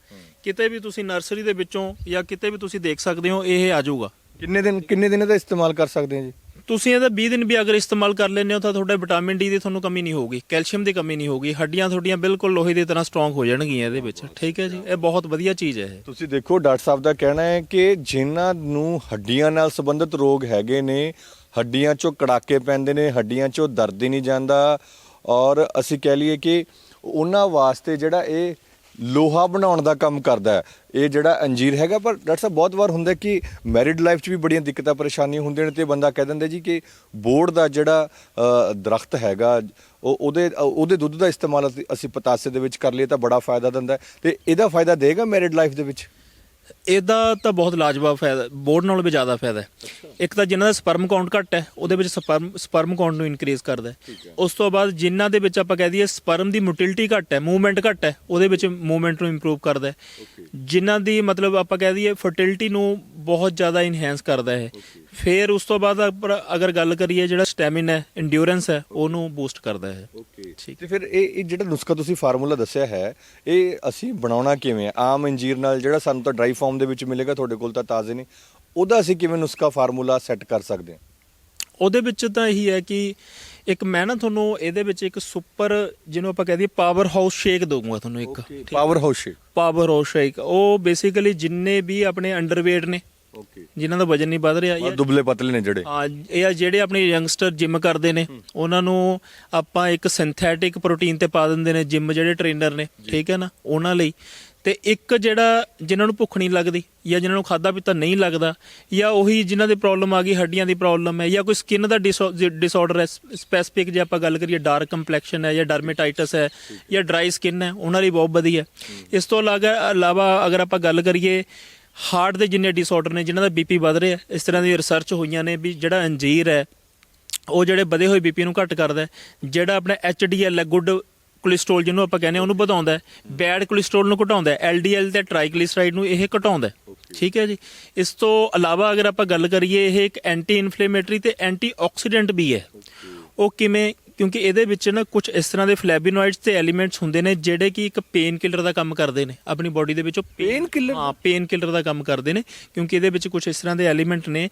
ਕਿਤੇ ਵੀ ਤੁਸੀਂ ਨਰਸਰੀ ਦੇ ਵਿੱਚੋਂ ਜਾਂ ਕਿਤੇ ਵੀ ਤੁਸੀਂ ਦੇਖ ਸਕਦੇ ਹੋ ਇਹ ਆ ਜਾਊਗਾ।
ਕਿੰਨੇ ਦਿਨ ਕਿੰਨੇ ਦਿਨ ਇਹਦਾ ਇਸਤੇਮਾਲ ਕਰ ਸਕਦੇ ਹਾਂ ਜੀ?
ਤੁਸੀਂ ਇਹਦਾ 20 ਦਿਨ ਵੀ ਅਗਰ ਇਸਤੇਮਾਲ ਕਰ ਲੈਂਦੇ ਹੋ ਤਾਂ ਤੁਹਾਡੇ ਵਿਟਾਮਿਨ ਡੀ ਦੀ ਤੁਹਾਨੂੰ ਕਮੀ ਨਹੀਂ ਹੋਊਗੀ ਕੈਲਸ਼ੀਅਮ ਦੀ ਕਮੀ ਨਹੀਂ ਹੋਊਗੀ ਹੱਡੀਆਂ ਤੁਹਾਡੀਆਂ ਬਿਲਕੁਲ ਲੋਹੇ ਦੀ ਤਰ੍ਹਾਂ ਸਟਰੋਂਗ ਹੋ ਜਾਣਗੀਆਂ ਇਹਦੇ ਵਿੱਚ। ਠੀਕ ਹੈ ਜੀ ਇਹ ਬਹੁਤ ਵਧੀਆ ਚੀਜ਼ ਹੈ ਇਹ।
ਤੁਸੀਂ ਦੇਖੋ ਡਾਕਟਰ ਸਾਹਿਬ ਦਾ ਕਹਿਣਾ ਹੈ ਕਿ ਜਿਨ੍ਹਾਂ ਨੂੰ ਹੱਡੀਆਂ ਨਾਲ ਸੰਬੰਧਿਤ ਰੋਗ ਹੈਗੇ ਨੇ ਹੱਡੀਆਂ 'ਚੋਂ ਕੜਾਕੇ ਪੈਂਦੇ ਨੇ ਹੱਡੀਆਂ 'ਚੋਂ ਦਰਦ ਹੀ ਨਹੀਂ ਜਾਂਦਾ ਔਰ ਅਸੀਂ ਕਹਿ ਲਈਏ ਕਿ ਉਹਨਾਂ ਵਾਸਤੇ ਜਿਹੜਾ ਇਹ ਲੋਹਾ ਬਣਾਉਣ ਦਾ ਕੰਮ ਕਰਦਾ ਹੈ। ਇਹ ਜਿਹੜਾ ਅੰਜੀਰ ਹੈਗਾ, ਪਰ ਡਾਕਟਰ ਸਾਹਿਬ ਬਹੁਤ ਵਾਰ ਹੁੰਦਾ ਕਿ ਮੈਰਿਡ ਲਾਈਫ 'ਚ ਵੀ ਬੜੀਆਂ ਦਿੱਕਤਾਂ, ਪਰੇਸ਼ਾਨੀਆਂ ਹੁੰਦੀਆਂ ਨੇ ਤੇ ਬੰਦਾ ਕਹਿ ਦਿੰਦਾ ਜੀ ਕਿ ਬੋੜ ਦਾ ਜਿਹੜਾ ਦਰਖਤ ਹੈਗਾ, ਉਹ ਉਹਦੇ ਉਹਦੇ ਦੁੱਧ ਦਾ ਇਸਤੇਮਾਲ ਅਸੀਂ- ਪਤਾਸੇ ਦੇ ਵਿੱਚ ਕਰ ਲਈਏ ਤਾਂ ਬੜਾ ਫਾਇਦਾ ਦਿੰਦਾ ਹੈ। ਤੇ ਇਹਦਾ ਫਾਇਦਾ ਦੇਗਾ ਮੈਰਿਡ ਲਾਈਫ ਦੇ ਵਿੱਚ?
ਇਹਦਾ ਤਾਂ ਬਹੁਤ ਲਾਜਵਾਬ ਫਾਇਦਾ ਬੋਰਡ ਨਾਲੋਂ ਵੀ ਜ਼ਿਆਦਾ ਫਾਇਦਾ ਹੈ। ਇੱਕ ਤਾਂ ਜਿਨ੍ਹਾਂ ਦਾ ਸਪਰਮ ਕਾਊਂਟ ਘੱਟ ਹੈ ਉਹਦੇ ਵਿੱਚ ਸਪਰਮ ਸਪਰਮ ਕਾਊਂਟ ਨੂੰ ਇਨਕਰੀਜ਼ ਕਰਦਾ ਹੈ। ਉਸ ਤੋਂ ਬਾਅਦ ਜਿਨ੍ਹਾਂ ਦੇ ਵਿੱਚ ਆਪਾਂ ਕਹਿ ਦਈਏ ਸਪਰਮ ਦੀ ਮੋਟਿਲਿਟੀ ਘੱਟ ਹੈ ਮੂਵਮੈਂਟ ਘੱਟ ਹੈ ਉਹਦੇ ਵਿੱਚ ਮੂਵਮੈਂਟ ਨੂੰ ਇੰਪਰੂਵ ਕਰਦਾ ਹੈ। ਜਿਨ੍ਹਾਂ ਦੀ ਮਤਲਬ ਆਪਾਂ ਕਹਿ ਦਈਏ ਫਰਟੀਲਿਟੀ ਨੂੰ ਬਹੁਤ ਜ਼ਿਆਦਾ ਇਨਹੈਂਸ ਕਰਦਾ ਹੈ। ਫਿਰ ਉਸ ਤੋਂ ਬਾਅਦ ਆਪਾਂ ਅਗਰ ਗੱਲ ਕਰੀਏ ਜਿਹੜਾ ਸਟੈਮਿਨਾ ਹੈ ਇੰਡਿਊਰੈਂਸ ਹੈ ਉਹਨੂੰ ਬੂਸਟ ਕਰਦਾ ਹੈ।
ਓਕੇ
ਠੀਕ।
ਤੇ ਫਿਰ ਇਹ ਇਹ ਜਿਹੜਾ ਨੁਸਖਾ ਤੁਸੀਂ ਫਾਰਮੂਲਾ ਦੱਸਿਆ ਹੈ ਇਹ ਅਸੀਂ ਬਣਾਉਣਾ ਕਿਵੇਂ ਹੈ? ਆਮ ਅੰਜੀਰ ਨਾਲ ਜਿਹੜਾ ਸਾਨੂੰ ਤਾਂ ਡਰਾਈ ਫਾਰਮ ਦੇ ਵਿੱਚ ਮਿਲੇਗਾ ਤੁਹਾਡੇ ਕੋਲ ਤਾਂ ਤਾਜ਼ੇ ਨੇ। ਉਹਦਾ ਅਸੀਂ ਕਿਵੇਂ ਨੁਸਖਾ ਫਾਰਮੂਲਾ ਸੈੱਟ ਕਰ ਸਕਦੇ ਹਾਂ?
ਉਹਦੇ ਵਿੱਚ ਤਾਂ ਇਹੀ ਹੈ ਕਿ ਇੱਕ ਮੈਂ ਨਾ ਤੁਹਾਨੂੰ ਇਹਦੇ ਵਿੱਚ ਇੱਕ ਸੁਪਰ ਜਿਹਨੂੰ ਆਪਾਂ ਕਹਿ ਦਈਏ ਪਾਵਰ ਹਾਊਸ ਸ਼ੇਕ ਦਊਂਗਾ ਤੁਹਾਨੂੰ ਇੱਕ।
Power house shake
power house shake ਉਹ ਬੇਸਿਕਲੀ ਜਿੰਨੇ ਵੀ ਆਪਣੇ ਅੰਡਰਵੇਟ ਨੇ
ਓਕੇ
ਜਿਨ੍ਹਾਂ ਦਾ ਵਜਨ ਨਹੀਂ ਵੱਧ ਰਿਹਾ ਜਾਂ
ਦੁਬਲੇ ਪਤਲੇ ਨੇ ਜਿਹੜੇ।
ਆ ਇਹ ਆ ਜਿਹੜੇ ਆਪਣੇ ਯੰਗਸਟਰ ਜਿਮ ਕਰਦੇ ਨੇ ਉਹਨਾਂ ਨੂੰ ਆਪਾਂ ਇੱਕ ਸਿੰਥੈਟਿਕ ਪ੍ਰੋਟੀਨ ਤੇ ਪਾ ਦਿੰਦੇ ਨੇ ਜਿਮ ਜਿਹੜੇ ਟ੍ਰੇਨਰ ਨੇ ਠੀਕ ਹੈ ਨਾ? ਉਹਨਾਂ ਲਈ। ਤੇ ਇੱਕ ਜਿਹੜਾ ਜਿਨ੍ਹਾਂ ਨੂੰ ਭੁੱਖ ਨਹੀਂ ਲੱਗਦੀ ਜਾਂ ਜਿਨ੍ਹਾਂ ਨੂੰ ਖਾਦਾ ਪੀਤਾ ਨਹੀਂ ਲੱਗਦਾ ਜਾਂ ਉਹੀ ਜਿਨ੍ਹਾਂ ਦੀ ਪ੍ਰੋਬਲਮ ਆ ਗਈ ਹੱਡੀਆਂ ਦੀ ਪ੍ਰੋਬਲਮ ਹੈ ਜਾਂ ਕੋਈ ਸਕਿਨ ਦਾ ਡਿਸਆਰਡਰ ਹੈ ਸਪੈਸਿਫਿਕ ਜੇ ਆਪਾਂ ਗੱਲ ਕਰੀਏ ਡਾਰਕ ਕੰਪਲੈਕਸ਼ਨ ਹੈ ਜਾਂ ਡਰਮੇਟਾਈਟਸ ਹੈ ਜਾਂ ਡਰਾਈ ਸਕਿਨ ਹੈ ਉਹਨਾਂ ਲਈ ਬਹੁਤ ਵਧੀਆ ਇਸ ਤੋਂ ਇਲਾਵਾ ਇਲਾਵਾ ਅਗਰ ਆਪਾਂ ਗੱਲ ਕਰੀਏ ਹਾਰਟ ਦੇ ਜਿੰਨੇ ਡਿਸਆਰਡਰ ਨੇ ਜਿਨ੍ਹਾਂ ਦਾ ਬੀਪੀ ਵੱਧ ਰਿਹਾ ਇਸ ਤਰ੍ਹਾਂ ਦੀ ਰਿਸਰਚ ਹੋਈਆਂ ਨੇ ਵੀ ਜਿਹੜਾ ਅੰਜੀਰ ਹੈ ਉਹ ਜਿਹੜੇ ਵਧੇ ਹੋਏ ਬੀਪੀ ਨੂੰ ਘੱਟ ਕਰਦਾ ਹੈ ਜਿਹੜਾ ਆਪਣਾ ਐਚਡੀਐਲ ਹੈ ਗੁੱਡ ਕੋਲੇਸਟ੍ਰੋਲ ਜਿਹਨੂੰ ਆਪਾਂ ਕਹਿੰਦੇ ਉਹਨੂੰ ਵਧਾਉਂਦਾ ਹੈ ਬੈਡ ਕੋਲੇਸਟ੍ਰੋਲ ਨੂੰ ਘਟਾਉਂਦਾ ਹੈ ਐਲਡੀਐਲ ਤੇ ਟ੍ਰਾਈਗਲਿਸਰਾਈਡ ਨੂੰ ਇਹ ਘਟਾਉਂਦਾ ਹੈ। ਠੀਕ ਹੈ ਜੀ? ਇਸ ਤੋਂ ਇਲਾਵਾ ਅਗਰ ਆਪਾਂ ਗੱਲ ਕਰੀਏ ਇਹ ਇੱਕ ਐਂਟੀ ਇਨਫਲੇਮੇਟਰੀ ਤੇ ਐਂਟੀ ਆਕਸੀਡੈਂਟ ਵੀ ਹੈ। ਉਹ ਕਿਵੇਂ ਕਿਉਂਕਿ ਇਹਦੇ ਵਿੱਚ ਨਾ ਕੁਝ ਇਸ ਤਰ੍ਹਾਂ ਦੇ ਫਲੈਵੋਨੋਇਡਸ ਤੇ ਐਲੀਮੈਂਟਸ ਹੁੰਦੇ ਨੇ ਜਿਹੜੇ ਕਿ ਇੱਕ ਪੇਨ ਕਿਲਰ ਦਾ ਕੰਮ ਕਰਦੇ ਨੇ। ਆਪਣੀ ਬਾਡੀ ਦੇ ਵਿੱਚੋਂ
Pain killer?
ਹਾਂ ਪੇਨ ਕਿਲਰ ਦਾ ਕੰਮ ਕਰਦੇ ਨੇ ਕਿਉਂਕਿ ਇਹਦੇ ਵਿੱਚ ਕੁਝ ਇਸ ਤਰ੍ਹਾਂ ਦੇ ਐਲੀਮੈਂਟ ਨੇ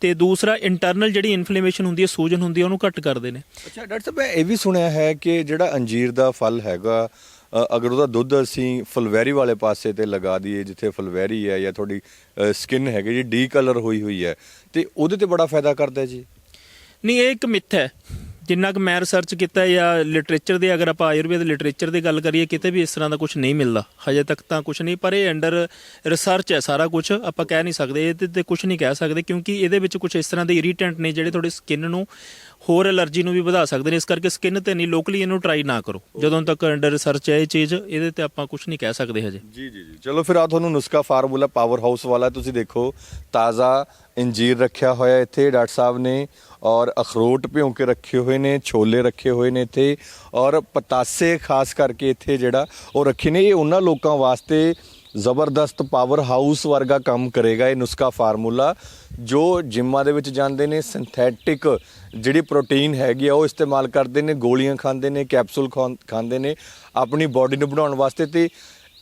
ਤੇ ਦੂਸਰਾ ਇੰਟਰਨਲ ਜਿਹੜੀ ਇਨਫਲੇਮੇਸ਼ਨ ਹੁੰਦੀ ਹੈ ਸੂਜਨ ਹੁੰਦੀ ਹੈ ਉਹਨੂੰ ਘੱਟ ਕਰਦੇ ਨੇ।
ਅੱਛਾ ਡਾਕਟਰ ਸਾਹਿਬ ਮੈਂ ਇਹ ਵੀ ਸੁਣਿਆ ਹੈ ਕਿ ਜਿਹੜਾ ਅੰਜੀਰ ਦਾ ਫਲ ਹੈਗਾ ਅਗਰ ਉਹਦਾ ਦੁੱਧ ਅਸੀਂ ਫੁਲਵੈਰੀ ਵਾਲੇ ਪਾਸੇ ਤੇ ਲਗਾ ਦਈਏ ਜਿੱਥੇ ਫੁਲਵੈਰੀ ਹੈ ਜਾਂ ਤੁਹਾਡੀ ਸਕਿਨ ਹੈਗੀ ਜੀ ਡੀ ਕਲਰ ਹੋਈ ਹੋਈ ਹੈ ਤੇ ਉਹਦੇ ਤੇ ਬੜਾ ਫਾਇਦਾ ਕਰਦਾ ਜੀ?
ਨਹੀਂ ਇਹ ਇੱਕ ਮਿੱਥ ਹੈ। ਜਿੰਨਾ ਕੁ ਮੈਂ ਰਿਸਰਚ ਕੀਤਾ ਜਾਂ ਲਿਟਰੇਚਰ ਦੇ ਅਗਰ ਆਪਾਂ ਆਯੁਰਵੇਦ ਲਿਟਰੇਚਰ ਦੀ ਗੱਲ ਕਰੀਏ ਕਿਤੇ ਵੀ ਇਸ ਤਰ੍ਹਾਂ ਦਾ ਕੁਝ ਨਹੀਂ ਮਿਲਦਾ। ਹਜੇ ਤੱਕ ਤਾਂ ਕੁਝ ਨਹੀਂ ਪਰ ਇਹ ਅੰਡਰ ਰਿਸਰਚ ਹੈ ਸਾਰਾ ਕੁਝ ਆਪਾਂ ਕਹਿ ਨਹੀਂ ਸਕਦੇ ਇਹਦੇ ਤੇ ਕੁਝ ਨਹੀਂ ਕਹਿ ਸਕਦੇ ਕਿਉਂਕਿ ਇਹਦੇ ਵਿੱਚ ਕੁਝ ਇਸ ਤਰ੍ਹਾਂ ਦੇ ਇਰੀਟੈਂਟ ਨੇ ਜਿਹੜੇ ਤੁਹਾਡੀ ਸਕਿਨ ਨੂੰ ਹੋਰ ਐਲਰਜੀ ਨੂੰ ਵੀ ਵਧਾ ਸਕਦੇ ਨੇ ਇਸ ਕਰਕੇ ਸਕਿਨ ਤੇ ਨਹੀਂ ਲੋਕਲੀ ਇਹਨੂੰ ਟਰਾਈ ਨਾ ਕਰੋ। ਜਦੋਂ ਤੱਕ ਅੰਡਰ ਰਿਸਰਚ ਹੈ ਇਹ ਚੀਜ਼ ਇਹਦੇ ਤੇ ਆਪਾਂ ਕੁਝ ਨਹੀਂ ਕਹਿ ਸਕਦੇ ਹਜੇ।
ਜੀ ਜੀ ਜੀ। ਚਲੋ ਫਿਰ ਆ ਤੁਹਾਨੂੰ ਨੁਸਖਾ ਫਾਰਮੂਲਾ ਪਾਵਰ ਹਾਊਸ ਵਾਲਾ ਤੁਸੀਂ ਦੇਖੋ ਤਾਜ਼ਾ ਇੰਜੀਰ ਰੱਖਿਆ ਹੋਇਆ ਇੱਥੇ ਡਾਕਟਰ ਸਾਹਿਬ ਨੇ। ਔਰ ਅਖਰੋਟ ਭਿਉਂ ਕੇ ਰੱਖੇ ਹੋਏ ਨੇ, ਛੋਲੇ ਰੱਖੇ ਹੋਏ ਨੇ ਇੱਥੇ ਔਰ ਪਤਾਸੇ ਖਾਸ ਕਰਕੇ ਇੱਥੇ ਜਿਹੜਾ ਉਹ ਰੱਖੇ ਨੇ, ਇਹ ਉਹਨਾਂ ਲੋਕਾਂ ਵਾਸਤੇ ਜ਼ਬਰਦਸਤ ਪਾਵਰ ਹਾਊਸ ਵਰਗਾ ਕੰਮ ਕਰੇਗਾ ਇਹ ਨੁਸਖਾ ਫਾਰਮੂਲਾ, ਜੋ ਜਿੰਮਾਂ ਦੇ ਵਿੱਚ ਜਾਂਦੇ ਨੇ ਸਿੰਥੈਟਿਕ ਜਿਹੜੀ ਪ੍ਰੋਟੀਨ ਹੈਗੀ ਆ ਉਹ ਇਸਤੇਮਾਲ ਕਰਦੇ ਨੇ, ਗੋਲੀਆਂ ਖਾਂਦੇ ਨੇ ਕੈਪਸੂਲ ਖਾਂ- ਖਾਂਦੇ ਨੇ, ਆਪਣੀ ਬਾਡੀ ਨੂੰ ਬਣਾਉਣ ਵਾਸਤੇ ਤੇ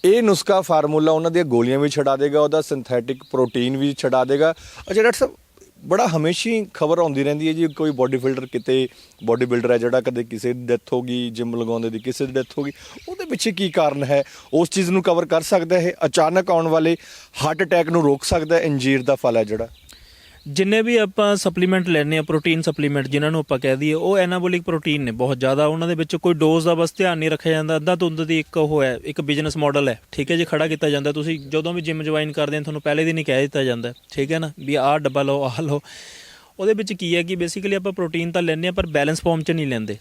ਇਹ ਨੁਸਖਾ ਫਾਰਮੂਲਾ ਉਹਨਾਂ ਦੀਆਂ ਗੋਲੀਆਂ ਵੀ ਛਡਾ ਦੇਗਾ, ਉਹਦਾ ਸਿੰਥੈਟਿਕ ਪ੍ਰੋਟੀਨ ਵੀ ਛਡਾ ਦੇਗਾ। ਅੱਛਾ, ਡਾਕਟਰ ਸਾਹਿਬ ਬੜਾ ਹਮੇਸ਼ੀ ਖਬਰ ਆਉਂਦੀ ਰਹਿੰਦੀ ਹੈ ਜੀ, ਕੋਈ ਬੋਡੀ ਬਿਲਡਰ ਕਿਤੇ ਬੋਡੀ ਬਿਲਡਰ ਹੈ ਜਿਹੜਾ ਕਦੇ ਕਿਸੇ ਦੀ ਡੈਥ ਹੋ ਗਈ ਜਿਮ ਲਗਾਉਂਦੇ ਦੀ ਕਿਸੇ ਦੀ ਡੈਥ ਹੋ ਗਈ, ਉਹਦੇ ਪਿੱਛੇ ਕੀ ਕਾਰਨ ਹੈ? ਉਸ ਚੀਜ਼ ਨੂੰ ਕਵਰ ਕਰ ਸਕਦਾ ਹੈ ਅਚਾਨਕ ਆਉਣ ਵਾਲੇ ਹਾਰਟ ਅਟੈਕ ਨੂੰ ਰੋਕ ਸਕਦਾ ਹੈ ਅੰਜੀਰ ਦਾ ਫਲ ਹੈ ਜਿਹੜਾ।
ਜਿੰਨੇ ਵੀ ਆਪਾਂ ਸਪਲੀਮੈਂਟ ਲੈਣੇ ਆ ਪ੍ਰੋਟੀਨ ਸਪਲੀਮੈਂਟ ਜਿਨ੍ਹਾਂ ਨੂੰ ਆਪਾਂ ਕਹਿ ਦਈਏ, ਉਹ ਐਨਾਬੋਲਿਕ ਪ੍ਰੋਟੀਨ ਨੇ, ਬਹੁਤ ਜ਼ਿਆਦਾ। ਉਹਨਾਂ ਦੇ ਵਿੱਚ ਕੋਈ ਡੋਜ਼ ਦਾ ਬਸ ਧਿਆਨ ਨਹੀਂ ਰੱਖਿਆ ਜਾਂਦਾ। ਅੱਧਾ ਤੁੰਦ ਦੀ ਇੱਕ ਉਹ ਹੈ, ਇੱਕ ਬਿਜ਼ਨਸ ਮਾਡਲ ਹੈ। ਠੀਕ ਹੈ ਜੀ, ਖੜਾ ਕੀਤਾ ਜਾਂਦਾ। ਤੁਸੀਂ ਜਦੋਂ ਵੀ ਜਿਮ ਜੁਆਇਨ ਕਰਦੇ ਹੋ, ਤੁਹਾਨੂੰ ਪਹਿਲੇ ਦਿਨ ਹੀ ਕਹਿ ਦਿੱਤਾ ਜਾਂਦਾ। ਠੀਕ ਹੈ ਨਾ, ਵੀ ਆਹ ਡੱਬਾ ਲਓ, ਆਹ ਲਓ। ਉਹਦੇ ਵਿੱਚ ਕੀ ਹੈ ਕਿ ਬੇਸਿਕਲੀ ਆਪਾਂ ਪ੍ਰੋਟੀਨ ਤਾਂ ਲੈਂਦੇ ਆ ਪਰ ਬੈਲੈਂਸ ਫਾਰਮ 'ਚ ਨਹੀਂ ਲੈਂਦੇ।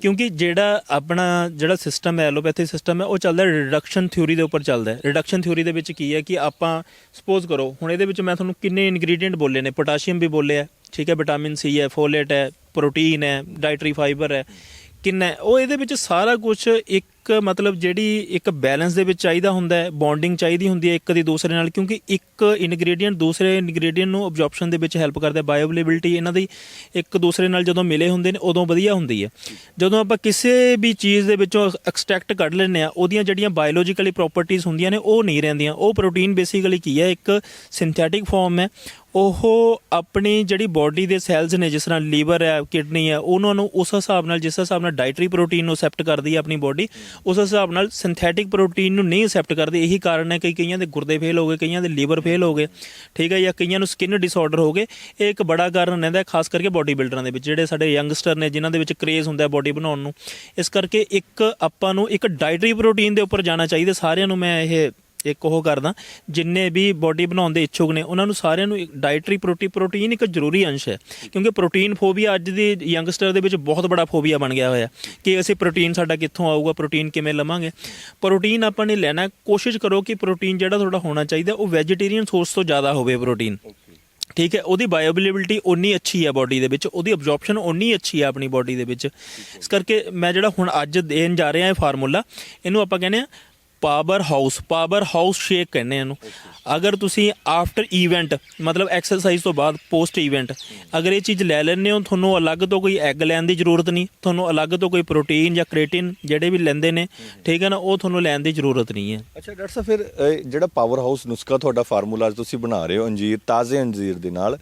ਕਿਉਂਕਿ ਜਿਹੜਾ ਆਪਣਾ ਜਿਹੜਾ ਸਿਸਟਮ ਹੈ ਐਲੋਪੈਥੀ ਸਿਸਟਮ ਹੈ, ਉਹ ਚੱਲਦਾ ਰਿਡਕਸ਼ਨ ਥਿਊਰੀ ਦੇ ਉੱਪਰ ਚੱਲਦਾ ਹੈ। ਰਿਡਕਸ਼ਨ ਥਿਊਰੀ ਦੇ ਵਿੱਚ ਕੀ ਹੈ ਕਿ ਆਪਾਂ ਸਪੋਜ਼ ਕਰੋ, ਹੁਣ ਇਹਦੇ ਵਿੱਚ ਮੈਂ ਤੁਹਾਨੂੰ ਕਿੰਨੇ ਇਨਗਰੀਡੀਐਂਟ ਬੋਲੇ ਨੇ ਪੋਟਾਸ਼ੀਅਮ ਵੀ ਬੋਲਿਆ ਠੀਕ ਹੈ ਵਿਟਾਮਿਨ ਸੀ ਹੈ ਫੋਲੇਟ ਹੈ ਪ੍ਰੋਟੀਨ ਹੈ ਡਾਈਟਰੀ ਫਾਈਬਰ ਹੈ, ਕਿੰਨਾ ਉਹ ਇਹਦੇ ਵਿੱਚ ਸਾਰਾ ਕੁਝ ਇੱਕ ਇੱਕ ਮਤਲਬ ਜਿਹੜੀ ਇੱਕ ਬੈਲੈਂਸ ਦੇ ਵਿੱਚ ਚਾਹੀਦਾ ਹੁੰਦਾ ਹੈ, ਬੌਂਡਿੰਗ ਚਾਹੀਦੀ ਹੁੰਦੀ ਹੈ ਇੱਕ ਦੇ ਦੂਸਰੇ ਨਾਲ, ਕਿਉਂਕਿ ਇੱਕ ਇਨਗਰੀਡੀਐਂਟ ਦੂਸਰੇ ਇਨਗਰੀਡੀਐਂਟ ਨੂੰ ਅਬਜ਼ੌਰਪਸ਼ਨ ਦੇ ਵਿੱਚ ਹੈਲਪ ਕਰਦਾ ਹੈ ਬਾਇਓਅਵੇਲੇਬਿਲਟੀ ਇਹਨਾਂ ਦੀ ਇੱਕ ਦੂਸਰੇ ਨਾਲ ਜਦੋਂ ਮਿਲੇ ਹੁੰਦੇ ਨੇ, ਉਦੋਂ ਵਧੀਆ ਹੁੰਦੀ ਹੈ। ਜਦੋਂ ਆਪਾਂ ਕਿਸੇ ਵੀ ਚੀਜ਼ ਦੇ ਵਿੱਚੋਂ ਐਕਸਟ੍ਰੈਕਟ ਕੱਢ ਲੈਂਦੇ ਆ ਉਹਦੀਆਂ ਜਿਹੜੀਆਂ ਬਾਇਓਲੋਜੀਕਲੀ ਪ੍ਰੋਪਰਟੀਆਂ ਹੁੰਦੀਆਂ ਨੇ, ਉਹ ਨਹੀਂ ਰਹਿੰਦੀਆਂ। ਉਹ ਪ੍ਰੋਟੀਨ ਬੇਸਿਕਲੀ ਕੀ ਹੈ? ਇੱਕ ਸਿੰਥੈਟਿਕ ਫਾਰਮ ਹੈ। ਉਹ ਆਪਣੀ ਜਿਹੜੀ ਬਾਡੀ ਦੇ ਸੈਲਸ ਨੇ, ਜਿਸ ਤਰ੍ਹਾਂ ਲੀਵਰ ਹੈ, ਕਿਡਨੀ ਹੈ, ਉਹਨਾਂ ਨੂੰ ਉਸ ਹਿਸਾਬ ਨਾਲ, ਜਿਸ ਹਿਸਾਬ ਨਾਲ ਡਾਈਟਰੀ ਪ੍ਰੋਟੀਨ ਨੂੰ ਅਸੈਪਟ ਕਰਦੀ ਹੈ ਆਪਣੀ ਬਾਡੀ ਉਸ ਹਿਸਾਬ ਨਾਲ ਸਿੰਥੈਟਿਕ ਪ੍ਰੋਟੀਨ ਨੂੰ ਨਹੀਂ ਅਸੈਪਟ ਕਰਦੇ, ਇਹੀ ਕਾਰਨ ਹੈ ਕਿ ਕਈਆਂ ਦੇ ਗੁਰਦੇ ਫੇਲ ਹੋ ਗਏ, ਕਈਆਂ ਦੇ ਲੀਵਰ ਫੇਲ ਹੋ ਗਏ, ਠੀਕ ਹੈ, ਜਾਂ ਕਈਆਂ ਨੂੰ ਸਕਿਨ ਡਿਸਆਰਡਰ ਹੋ ਗਏ। ਇਹ ਇੱਕ ਬੜਾ ਕਾਰਨ ਰਹਿੰਦਾ ਹੈ, ਖਾਸ ਕਰਕੇ ਬਾਡੀ ਬਿਲਡਰਾਂ ਦੇ ਵਿੱਚ, ਜਿਹੜੇ ਸਾਡੇ ਯੰਗਸਟਰ ਨੇ, ਜਿਨ੍ਹਾਂ ਦੇ ਵਿੱਚ ਕ੍ਰੇਜ਼ ਹੁੰਦਾ ਹੈ ਬਾਡੀ ਬਣਾਉਣ ਨੂੰ। ਇਸ ਕਰਕੇ ਇੱਕ ਆਪਾਂ ਨੂੰ ਇੱਕ ਡਾਈਟਰੀ ਪ੍ਰੋਟੀਨ ਦੇ ਉੱਪਰ ਜਾਣਾ ਚਾਹੀਦਾ, ਸਾਰਿਆਂ ਨੂੰ ਮੈਂ ਇਹ ਇੱਕ ਉਹ ਕਰਦਾ, ਜਿੰਨੇ ਵੀ ਬਾਡੀ ਬਣਾਉਣ ਦੇ ਇੱਛੁਕ ਨੇ, ਉਹਨਾਂ ਨੂੰ ਸਾਰਿਆਂ ਨੂੰ ਡਾਈਟਰੀ ਪ੍ਰੋਟੀ ਪ੍ਰੋਟੀਨ ਇੱਕ ਜ਼ਰੂਰੀ ਅੰਸ਼ ਹੈ। ਕਿਉਂਕਿ ਪ੍ਰੋਟੀਨ ਫੋਬੀਆ ਅੱਜ ਦੇ ਯੰਗਸਟਰ ਦੇ ਵਿੱਚ ਬਹੁਤ ਬੜਾ ਫੋਬੀਆ ਬਣ ਗਿਆ ਹੋਇਆ। ਕਿ ਅਸੀਂ ਪ੍ਰੋਟੀਨ ਸਾਡਾ ਕਿੱਥੋਂ ਆਊਗਾ ਪ੍ਰੋਟੀਨ ਕਿਵੇਂ ਲਵਾਂਗੇ? ਪ੍ਰੋਟੀਨ ਆਪਾਂ ਨੇ ਲੈਣਾ, ਕੋਸ਼ਿਸ਼ ਕਰੋ ਕਿ ਪ੍ਰੋਟੀਨ ਜਿਹੜਾ ਤੁਹਾਡਾ ਹੋਣਾ ਚਾਹੀਦਾ, ਉਹ ਵੈਜੀਟੇਰੀਅਨ ਸੋਰਸ ਤੋਂ ਜ਼ਿਆਦਾ ਹੋਵੇ ਪ੍ਰੋਟੀਨ ਠੀਕ ਹੈ, ਉਹਦੀ ਬਾਇਓਅਵੇਲੇਬਿਲਟੀ ਉਨੀ ਅੱਛੀ ਹੈ ਬਾਡੀ ਦੇ ਵਿੱਚ, ਉਹਦੀ ਅਬਜ਼ੌਰਪਸ਼ਨ ਉਨੀ ਅੱਛੀ ਹੈ ਆਪਣੀ ਬਾਡੀ ਦੇ ਵਿੱਚ। ਇਸ ਕਰਕੇ ਮੈਂ ਜਿਹੜਾ ਹੁਣ ਅੱਜ ਦੇਣ ਜਾ ਰਿਹਾ ਇਹ ਫਾਰਮੂਲਾ ਇਹਨੂੰ ਆਪਾਂ ਕਹਿੰਦੇ ਆ power house power house shake ਕਹਿੰਦੇ ਆ ਇਹਨੂੰ। ਅਗਰ ਤੁਸੀਂ ਆਫਟਰ ਇਵੈਂਟ ਮਤਲਬ ਐਕਸਰਸਾਈਜ਼ ਤੋਂ ਬਾਅਦ ਪੋਸਟ ਇਵੈਂਟ ਅਗਰ ਇਹ ਚੀਜ਼ ਲੈ ਲੈਂਦੇ ਹੋ ਤੁਹਾਨੂੰ ਅਲੱਗ ਤੋਂ ਕੋਈ ਐਗ ਲੈਣ ਦੀ ਜ਼ਰੂਰਤ ਨਹੀਂ ਤੁਹਾਨੂੰ ਅਲੱਗ ਤੋਂ ਕੋਈ ਪ੍ਰੋਟੀਨ ਜਾਂ ਕ੍ਰੇਟਿਨ ਜਿਹੜੇ ਵੀ ਲੈਂਦੇ ਨੇ ਠੀਕ ਹੈ ਨਾ ਉਹ ਤੁਹਾਨੂੰ ਲੈਣ ਦੀ ਜ਼ਰੂਰਤ ਨਹੀਂ ਹੈ।
ਅੱਛਾ ਡਾਕਟਰ ਸਾਹਿਬ ਫਿਰ ਅਹ, ਜਿਹੜਾ ਪਾਵਰ ਹਾਊਸ ਨੁਸਖਾ ਤੁਹਾਡਾ ਫਾਰਮੂਲਾ ਤੁਸੀਂ ਬਣਾ ਰਹੇ ਹੋ ਅੰਜੀਰ ਤਾਜ਼ੇ ਅੰਜੀਰ ਦੇ ਨਾਲ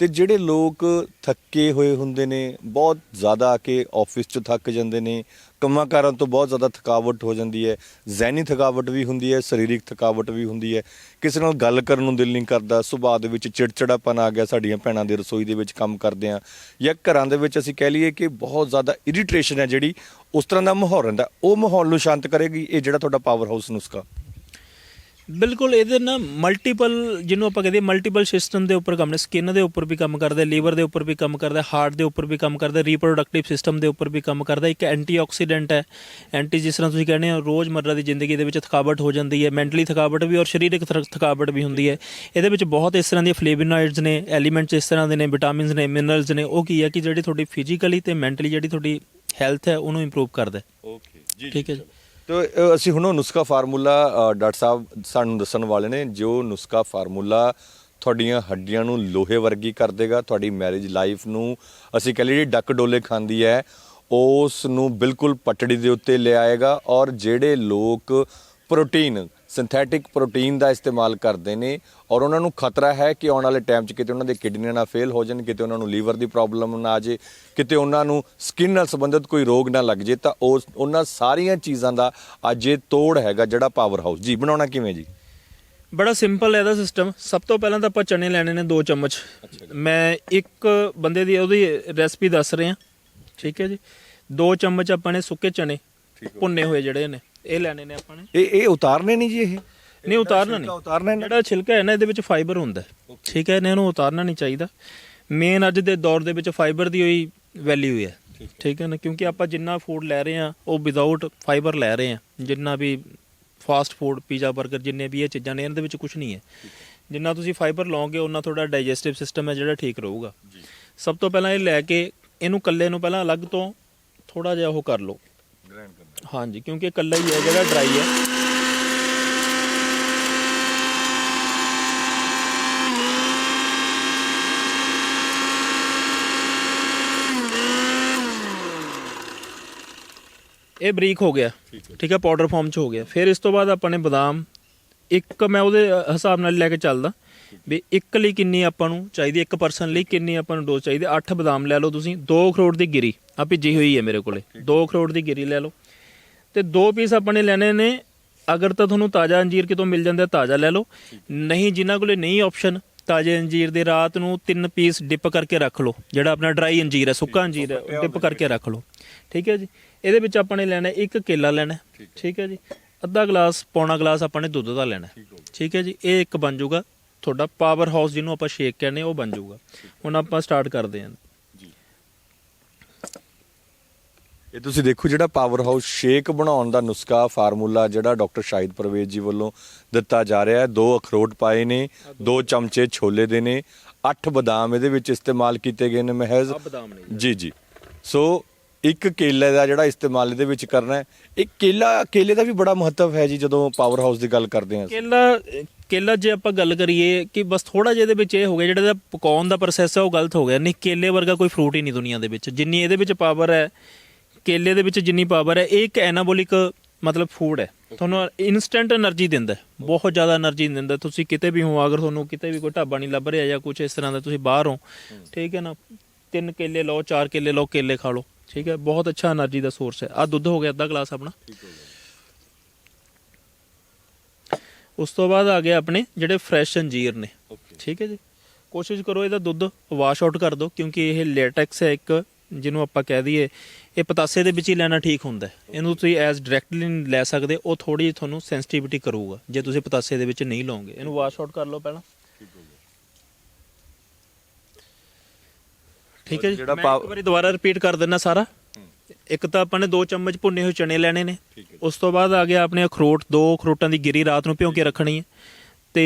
ਤੇ ਜਿਹੜੇ ਲੋਕ ਥੱਕੇ ਹੋਏ ਹੁੰਦੇ ਨੇ ਬਹੁਤ ਜ਼ਿਆਦਾ ਆ ਕੇ ਆਫਿਸ 'ਚ ਥੱਕ ਜਾਂਦੇ ਨੇ ਕੰਮਾਂ ਕਾਰਾਂ ਤੋਂ ਬਹੁਤ ਜ਼ਿਆਦਾ ਥਕਾਵਟ ਹੋ ਜਾਂਦੀ ਹੈ, ਜ਼ਹਿਨੀ ਥਕਾਵਟ ਵੀ ਹੁੰਦੀ ਹੈ, ਸਰੀਰਕ ਥਕਾਵਟ ਵੀ ਹੁੰਦੀ ਹੈ। ਕਿਸੇ ਨਾਲ ਗੱਲ ਕਰਨ ਨੂੰ ਦਿਲ ਨਹੀਂ ਕਰਦਾ, ਸੁਭਾਅ ਦੇ ਵਿੱਚ ਚਿੜਚਿੜਾਪਨ ਆ ਗਿਆ, ਸਾਡੀਆਂ ਭੈਣਾਂ ਦੇ ਰਸੋਈ ਦੇ ਵਿੱਚ ਕੰਮ ਕਰਦੇ ਆ ਜਾਂ ਘਰਾਂ ਦੇ ਵਿੱਚ ਅਸੀਂ ਕਹਿ ਲਈਏ ਕਿ ਬਹੁਤ ਜ਼ਿਆਦਾ ਇਰੀਟੇਸ਼ਨ ਹੈ ਜਿਹੜੀ ਉਸ ਤਰ੍ਹਾਂ ਦਾ ਮਾਹੌਲ ਰਹਿੰਦਾ, ਉਹ ਮਾਹੌਲ ਨੂੰ ਸ਼ਾਂਤ ਕਰੇਗੀ, ਇਹ ਜਿਹੜਾ ਤੁਹਾਡਾ ਪਾਵਰ ਹਾਊਸ ਨੁਸਖਾ।
ਬਿਲਕੁਲ ਇਹਦੇ ਨਾ ਮਲਟੀਪਲ ਜਿਹਨੂੰ ਆਪਾਂ ਕਹਿੰਦੇ ਮਲਟੀਪਲ ਸਿਸਟਮ ਦੇ ਉੱਪਰ ਕੰਮ ਨੇ ਸਕਿਨ ਦੇ ਉੱਪਰ ਵੀ ਕੰਮ ਕਰਦਾ ਲੀਵਰ ਦੇ ਉੱਪਰ ਵੀ ਕੰਮ ਕਰਦਾ ਹਾਰਟ ਦੇ ਉੱਪਰ ਵੀ ਕੰਮ ਕਰਦਾ ਰੀਪਰੋਡਕਟਿਵ ਸਿਸਟਮ ਦੇ ਉੱਪਰ ਵੀ ਕੰਮ ਕਰਦਾ ਇੱਕ ਐਂਟੀਆਕਸੀਡੈਂਟ ਹੈ। ਐਂਟੀ ਜਿਸ ਤਰ੍ਹਾਂ ਤੁਸੀਂ ਕਹਿੰਦੇ ਹੋ ਰੋਜ਼ਮਰਰਾ ਦੀ ਜ਼ਿੰਦਗੀ ਦੇ ਵਿੱਚ ਥਕਾਵਟ ਹੋ ਜਾਂਦੀ ਹੈ ਮੈਂਟਲੀ ਥਕਾਵਟ ਵੀ ਔਰ ਸਰੀਰਕ ਥਕਾਵਟ ਵੀ ਹੁੰਦੀ ਹੈ। ਇਹਦੇ ਵਿੱਚ ਬਹੁਤ ਇਸ ਤਰ੍ਹਾਂ ਦੀਆਂ ਫਲੇਵੋਨੋਇਡਸ ਨੇ ਐਲੀਮੈਂਟਸ ਇਸ ਤਰ੍ਹਾਂ ਦੇ ਨੇ ਵਿਟਾਮਿਨਸ ਨੇ ਮਿਨਰਲਸ ਨੇ ਉਹ ਕੀ ਹੈ ਕਿ ਜਿਹੜੀ ਤੁਹਾਡੀ ਫਿਜ਼ੀਕਲੀ ਤੇ ਮੈਂਟਲੀ ਜਿਹੜੀ ਤੁਹਾਡੀ ਹੈਲਥ ਹੈ ਉਹਨੂੰ ਇੰਪਰੂਵ ਕਰਦਾ
ਓਕੇ
ਠੀਕ ਹੈ ਜੀ।
ਤੋ ਅਸੀਂ ਹੁਣ ਉਹ ਨੁਸਖਾ ਫਾਰਮੂਲਾ ਡਾਕਟਰ ਸਾਹਿਬ ਸਾਨੂੰ ਦੱਸਣ ਵਾਲੇ ਨੇ, ਜੋ ਨੁਸਖਾ ਫਾਰਮੂਲਾ ਤੁਹਾਡੀਆਂ ਹੱਡੀਆਂ ਨੂੰ ਲੋਹੇ ਵਰਗੀ ਕਰ ਦੇਗਾ, ਤੁਹਾਡੀ ਮੈਰਿਜ ਲਾਈਫ ਨੂੰ, ਅਸੀਂ ਕਹ ਲਈਏ ਡੱਕ ਡੋਲੇ ਖਾਂਦੀ ਹੈ, ਉਸ ਨੂੰ ਬਿਲਕੁਲ ਪਟੜੀ ਦੇ ਉੱਤੇ ਲਿਆਏਗਾ ਔਰ ਜਿਹੜੇ ਲੋਕ ਪ੍ਰੋਟੀਨ ਸਿੰਥੈਟਿਕ ਪ੍ਰੋਟੀਨ ਦਾ ਇਸਤੇਮਾਲ ਕਰਦੇ ਨੇ ਔਰ ਉਹਨਾਂ ਨੂੰ ਖਤਰਾ ਹੈ ਕਿ ਆਉਣ ਵਾਲੇ ਟਾਈਮ 'ਚ ਕਿਤੇ ਉਹਨਾਂ ਦੇ ਕਿਡਨੀਆਂ ਨਾ ਫੇਲ ਹੋ ਜਾਣ ਕਿਤੇ ਉਹਨਾਂ ਨੂੰ ਲੀਵਰ ਦੀ ਪ੍ਰੋਬਲਮ ਨਾ ਆ ਜੇ ਕਿਤੇ ਉਹਨਾਂ ਨੂੰ ਸਕਿਨ ਨਾਲ ਸੰਬੰਧਿਤ ਕੋਈ ਰੋਗ ਨਾ ਲੱਗ ਜੇ ਤਾਂ ਉਸ ਉਹਨਾਂ ਸਾਰੀਆਂ ਚੀਜ਼ਾਂ ਦਾ ਅੱਜ ਇਹ ਤੋੜ ਹੈਗਾ ਜਿਹੜਾ ਪਾਵਰ ਹਾਊਸ ਜੀ ਬਣਾਉਣਾ ਕਿਵੇਂ ਜੀ?
ਬੜਾ ਸਿੰਪਲ ਹੈ ਇਹਦਾ ਸਿਸਟਮ ਸਭ ਤੋਂ ਪਹਿਲਾਂ ਤਾਂ ਆਪਾਂ ਚਨੇ ਲੈਣੇ ਨੇ 2 ਚਮਚ। ਮੈਂ ਇੱਕ ਬੰਦੇ ਦੀ ਉਹਦੀ ਰੈਸਪੀ ਦੱਸ ਰਿਹਾ। ਠੀਕ ਹੈ ਜੀ। 2 ਚਮਚ ਆਪਾਂ ਨੇ ਸੁੱਕੇ ਚਨੇ ਭੁੰਨੇ ਹੋਏ ਜਿਹੜੇ ਨੇ। ਇਹ ਲੈਣੇ ਨੇ ਆਪਾਂ ਨੇ।
ਇਹ ਇਹ ਉਤਾਰਨੇ ਨਹੀਂ ਜੀ ਇਹ?
ਨਹੀਂ ਉਤਾਰਨਾ ਨਹੀਂ।
ਉਤਾਰਨਾ ਇਹਨਾਂ
ਜਿਹੜਾ ਛਿਲਕਾ ਹੈ ਨਾ ਇਹਦੇ ਵਿੱਚ ਫਾਈਬਰ ਹੁੰਦਾ। ਠੀਕ ਹੈ ਇਹਨਾਂ ਨੂੰ ਉਤਾਰਨਾ ਨਹੀਂ ਚਾਹੀਦਾ। ਮੇਨ ਅੱਜ ਦੇ ਦੌਰ ਦੇ ਵਿੱਚ ਫਾਈਬਰ ਦੀ ਹੋਈ ਵੈਲਿਊ ਹੈ ਠੀਕ ਹੈ। ਨਾ ਕਿਉਂਕਿ ਆਪਾਂ ਜਿੰਨਾ ਫੂਡ ਲੈ ਰਹੇ ਹਾਂ ਉਹ ਵਿਦਆਊਟ ਫਾਈਬਰ ਲੈ ਰਹੇ ਹਾਂ। ਜਿੰਨਾ ਵੀ ਫਾਸਟ ਫੂਡ ਪੀਜ਼ਾ 버ਗਰ ਜਿੰਨੇ ਵੀ ਇਹ ਚੀਜ਼ਾਂ ਨੇ ਇਹਨਾਂ ਦੇ ਵਿੱਚ ਕੁਝ ਨਹੀਂ ਹੈ। ਜਿੰਨਾ ਤੁਸੀਂ ਫਾਈਬਰ ਲਓਗੇ ਉਹਨਾਂ ਤੁਹਾਡਾ ਡਾਈਜੈਸਟਿਵ ਸਿਸਟਮ ਹੈ ਜਿਹੜਾ ਠੀਕ ਰਹੂਗਾ। ਸਭ ਤੋਂ ਪਹਿਲਾਂ ਇਹ ਲੈ ਕੇ ਇਹਨੂੰ ਕੱਲੇ ਨੂੰ ਪਹਿਲਾਂ ਅਲੱਗ ਤੋਂ ਥੋੜਾ ਜਿਹਾ ਉਹ ਕਰ ਲਓ। ਹਾਂਜੀ ਕਿਉਂਕਿ ਇਹ ਕੱਲਾ ਹੀ ਹੈ ਜਿਹੜਾ ਡਰਾਈ ਹੈ। ਇਹ ਬਰੀਕ ਹੋ ਗਿਆ। ਠੀਕ ਹੈ। ਪਾਊਡਰ ਫਾਰਮ ਚ ਹੋ ਗਿਆ। ਫਿਰ ਇਸ ਤੋਂ ਬਾਅਦ ਆਪਾਂ ਨੇ ਬਦਾਮ ਇੱਕ ਮੈਂ ਉਹਦੇ ਹਿਸਾਬ ਨਾਲ ਲੈ ਕੇ ਚੱਲਦਾ। ਵੀ ਇੱਕ ਲਈ ਕਿੰਨੀ ਆਪਾਂ ਨੂੰ ਚਾਹੀਦੀ ਇੱਕ ਪਰਸਨ ਲਈ ਕਿੰਨੀ ਆਪਾਂ ਨੂੰ ਡੋਜ਼ ਚਾਹੀਦੀ 8 ਬਦਾਮ ਲੈ ਲਓ ਤੁਸੀਂ 2 ਅਖਰੋਟ ਦੀ ਗਿਰੀ ਆ ਭਿੱਜੀ ਹੋਈ ਹੈ ਮੇਰੇ ਕੋਲੇ। 2 ਅਖਰੋਟ ਦੀ ਗਿਰੀ ਲੈ ਲਓ। ਤੇ ਦੋ ਪੀਸ ਆਪਾਂ ਨੇ ਲੈਣੇ ਨੇ। ਅਗਰ ਤਾਂ ਤੁਹਾਨੂੰ ਤਾਜ਼ਾ ਅੰਜੀਰ ਕਿਤੋਂ ਮਿਲ ਜਾਂਦਾ ਤਾਜ਼ਾ ਲੈ ਲਓ। ਨਹੀਂ ਜਿਨ੍ਹਾਂ ਕੋਲੇ ਨਹੀਂ ਆਪਸ਼ਨ ਤਾਜ਼ੇ ਅੰਜੀਰ ਦੇ ਰਾਤ ਨੂੰ ਤਿੰਨ ਪੀਸ ਡਿਪ ਕਰਕੇ ਰੱਖ ਲਓ। ਜਿਹੜਾ ਆਪਣਾ ਡਰਾਈ ਅੰਜੀਰ ਹੈ ਸੁੱਕਾ ਅੰਜੀਰ ਹੈ ਡਿਪ ਕਰਕੇ ਰੱਖ ਲਓ। ਠੀਕ ਹੈ ਜੀ? ਇਹਦੇ ਵਿੱਚ ਆਪਾਂ ਨੇ ਲੈਣਾ ਇੱਕ ਕੇਲਾ ਲੈਣਾ ਠੀਕ ਹੈ। ਜੀ? ਅੱਧਾ ਗਲਾਸ ਪੌਣਾ ਗਲਾਸ ਆਪਾਂ ਨੇ ਦੁੱਧ ਦਾ ਲੈਣਾ। ਠੀਕ ਹੈ ਜੀ? ਇਹ ਇੱਕ ਬਣ ਜਾਊਗਾ। ਤੁਹਾਡਾ ਪਾਵਰ ਹਾਊਸ ਜਿਹਨੂੰ ਆਪਾਂ ਸ਼ੇਕ ਕਹਿੰਦੇ ਉਹ ਬਣ ਜਾਊਗਾ। ਹੁਣ ਆਪਾਂ ਸਟਾਰਟ ਕਰਦੇ ਹਾਂ।
ਇਹ ਤੁਸੀਂ ਦੇਖੋ ਜਿਹੜਾ ਪਾਵਰ ਹਾਊਸ ਸ਼ੇਕ ਬਣਾਉਣ ਦਾ ਨੁਸਖਾ ਫਾਰਮੂਲਾ ਜਿਹੜਾ ਡਾਕਟਰ ਸ਼ਾਹਿਦ ਪਰਵੇਜ਼ ਜੀ ਵੱਲੋਂ ਦਿੱਤਾ ਜਾ ਰਿਹਾ ਹੈ। ਦੋ ਅਖਰੋਟ ਪਾਏ ਨੇ ਦੋ ਚਮਚੇ ਛੋਲੇ ਦੇ ਨੇ ਅੱਠ ਬਦਾਮ ਇਹਦੇ ਵਿੱਚ ਇਸਤੇਮਾਲ ਕੀਤੇ ਗਏ ਨੇ ਮਹਿਜ਼। ਜੀ। ਜੀ ਸੋ ਇੱਕ ਕੇਲੇ ਦਾ ਜਿਹੜਾ ਇਸਤੇਮਾਲ ਇਹਦੇ ਵਿੱਚ ਕਰਨਾ ਹੈ। ਇਹ ਕੇਲਾ ਕੇਲੇ ਦਾ ਵੀ ਬੜਾ ਮਹੱਤਵ ਹੈ ਜੀ ਜਦੋਂ ਪਾਵਰ ਹਾਊਸ ਦੀ ਗੱਲ ਕਰਦੇ ਹਾਂ।
ਕੇਲਾ ਕੇਲਾ ਜੇ ਆਪਾਂ ਗੱਲ ਕਰੀਏ ਕਿ ਬਸ ਥੋੜਾ ਜਿਹਾ ਇਹਦੇ ਵਿੱਚ ਇਹ ਹੋ ਗਿਆ ਜਿਹੜਾ ਪਕਾਉਣ ਦਾ ਪ੍ਰੋਸੈਸ ਹੈ ਉਹ ਗਲਤ ਹੋ ਗਿਆ। ਨਹੀਂ ਕੇਲੇ ਵਰਗਾ ਕੋਈ ਫਰੂਟ ਹੀ ਨਹੀਂ ਦੁਨੀਆ ਦੇ ਵਿੱਚ। ਜਿੰਨੀ ਇਹਦੇ ਵਿੱਚ ਪਾਵਰ ਹੈ ਕੇਲੇ ਦੇ ਵਿੱਚ ਜਿੰਨੀ ਪਾਵਰ ਹੈ ਇਹ ਇੱਕ ਐਨਾਬੋਲਿਕ ਮਤਲਬ ਫੂਡ ਹੈ। ਤੁਹਾਨੂੰ ਇਨਸਟੈਂਟ એનર્ਜੀ ਦਿੰਦਾ ਬਹੁਤ ਜ਼ਿਆਦਾ એનર્ਜੀ ਦਿੰਦਾ। ਤੁਸੀਂ ਕਿਤੇ ਵੀ ਹੋ ਅਗਰ ਤੁਹਾਨੂੰ ਕਿਤੇ ਵੀ ਕੋਈ ਢਾਬਾ ਨਹੀਂ ਲੱਭ ਰਿਹਾ ਜਾਂ ਕੁਝ ਇਸ ਤਰ੍ਹਾਂ ਦਾ ਤੁਸੀਂ ਬਾਹਰ ਹੋ ਠੀਕ ਹੈ ਨਾ ਤਿੰਨ ਕੇਲੇ ਲਓ ਚਾਰ ਕੇਲੇ ਲਓ ਕੇਲੇ ਖਾ ਲਓ ਠੀਕ ਹੈ। ਬਹੁਤ ਅੱਛਾ એનર્ਜੀ ਦਾ ਸੋਰਸ ਹੈ। ਆ ਦੁੱਧ ਹੋ ਗਿਆ ਅੱਧਾ ਗਲਾਸ ਆਪਣਾ। ਉਸ ਤੋਂ ਬਾਅਦ ਆ ਗਿਆ ਆਪਣੇ ਜਿਹੜੇ ਫਰੈਸ਼ ਅੰਜੀਰ ਨੇ ਠੀਕ ਹੈ ਜੀ। ਕੋਸ਼ਿਸ਼ ਕਰੋ ਇਹਦਾ ਦੁੱਧ ਵਾਸ਼ ਆਊਟ ਕਰ ਦਿਓ ਕਿਉਂਕਿ ਇਹ ਲੇਟੈਕਸ ਹੈ ਇੱਕ ਜਿਹਨੂੰ ਆਪਾਂ ਕਹਿ ਦਈਏ ਇਹ ਪਤਾਸੇ ਦੇ ਵਿੱਚ ਹੀ ਲੈਣਾ ਠੀਕ ਹੁੰਦਾ। ਇਹਨੂੰ ਤੁਸੀਂ ਐਜ਼ ਡਾਇਰੈਕਟਲੀ ਨਹੀਂ ਲੈ ਸਕਦੇ ਉਹ ਥੋੜੀ ਜਿਹੀ ਤੁਹਾਨੂੰ ਸੈਂਸਿਟੀਵਿਟੀ ਕਰੂਗਾ ਜੇ ਤੁਸੀਂ ਪਤਾਸੇ ਦੇ ਵਿੱਚ ਨਹੀਂ ਲਓਗੇ ਇਹਨੂੰ ਵਾਸ਼ ਆਊਟ ਕਰ ਲਓ ਪਹਿਲਾਂ। ਠੀਕ ਹੈ ਜੀ।
ਜਿਹੜਾ
ਇੱਕ ਵਾਰੀ ਦੁਬਾਰਾ ਰਿਪੀਟ ਕਰ ਦਿੰਦਾ ਸਾਰਾ। ਇੱਕ ਤਾਂ ਆਪਾਂ ਨੇ 2 ਚਮਚ ਭੁੰਨੇ ਹੋਏ ਚਨੇ ਲੈਣੇ ਨੇ। ਉਸ ਤੋਂ ਬਾਅਦ ਆ ਗਿਆ ਆਪਣੇ ਅਖਰੋਟ ਦੋ ਅਖਰੋਟਾਂ ਦੀ ਗਿਰੀ ਰਾਤ ਨੂੰ ਭਿਉਂ ਕੇ ਰੱਖਣੀ ਹੈ। ਤੇ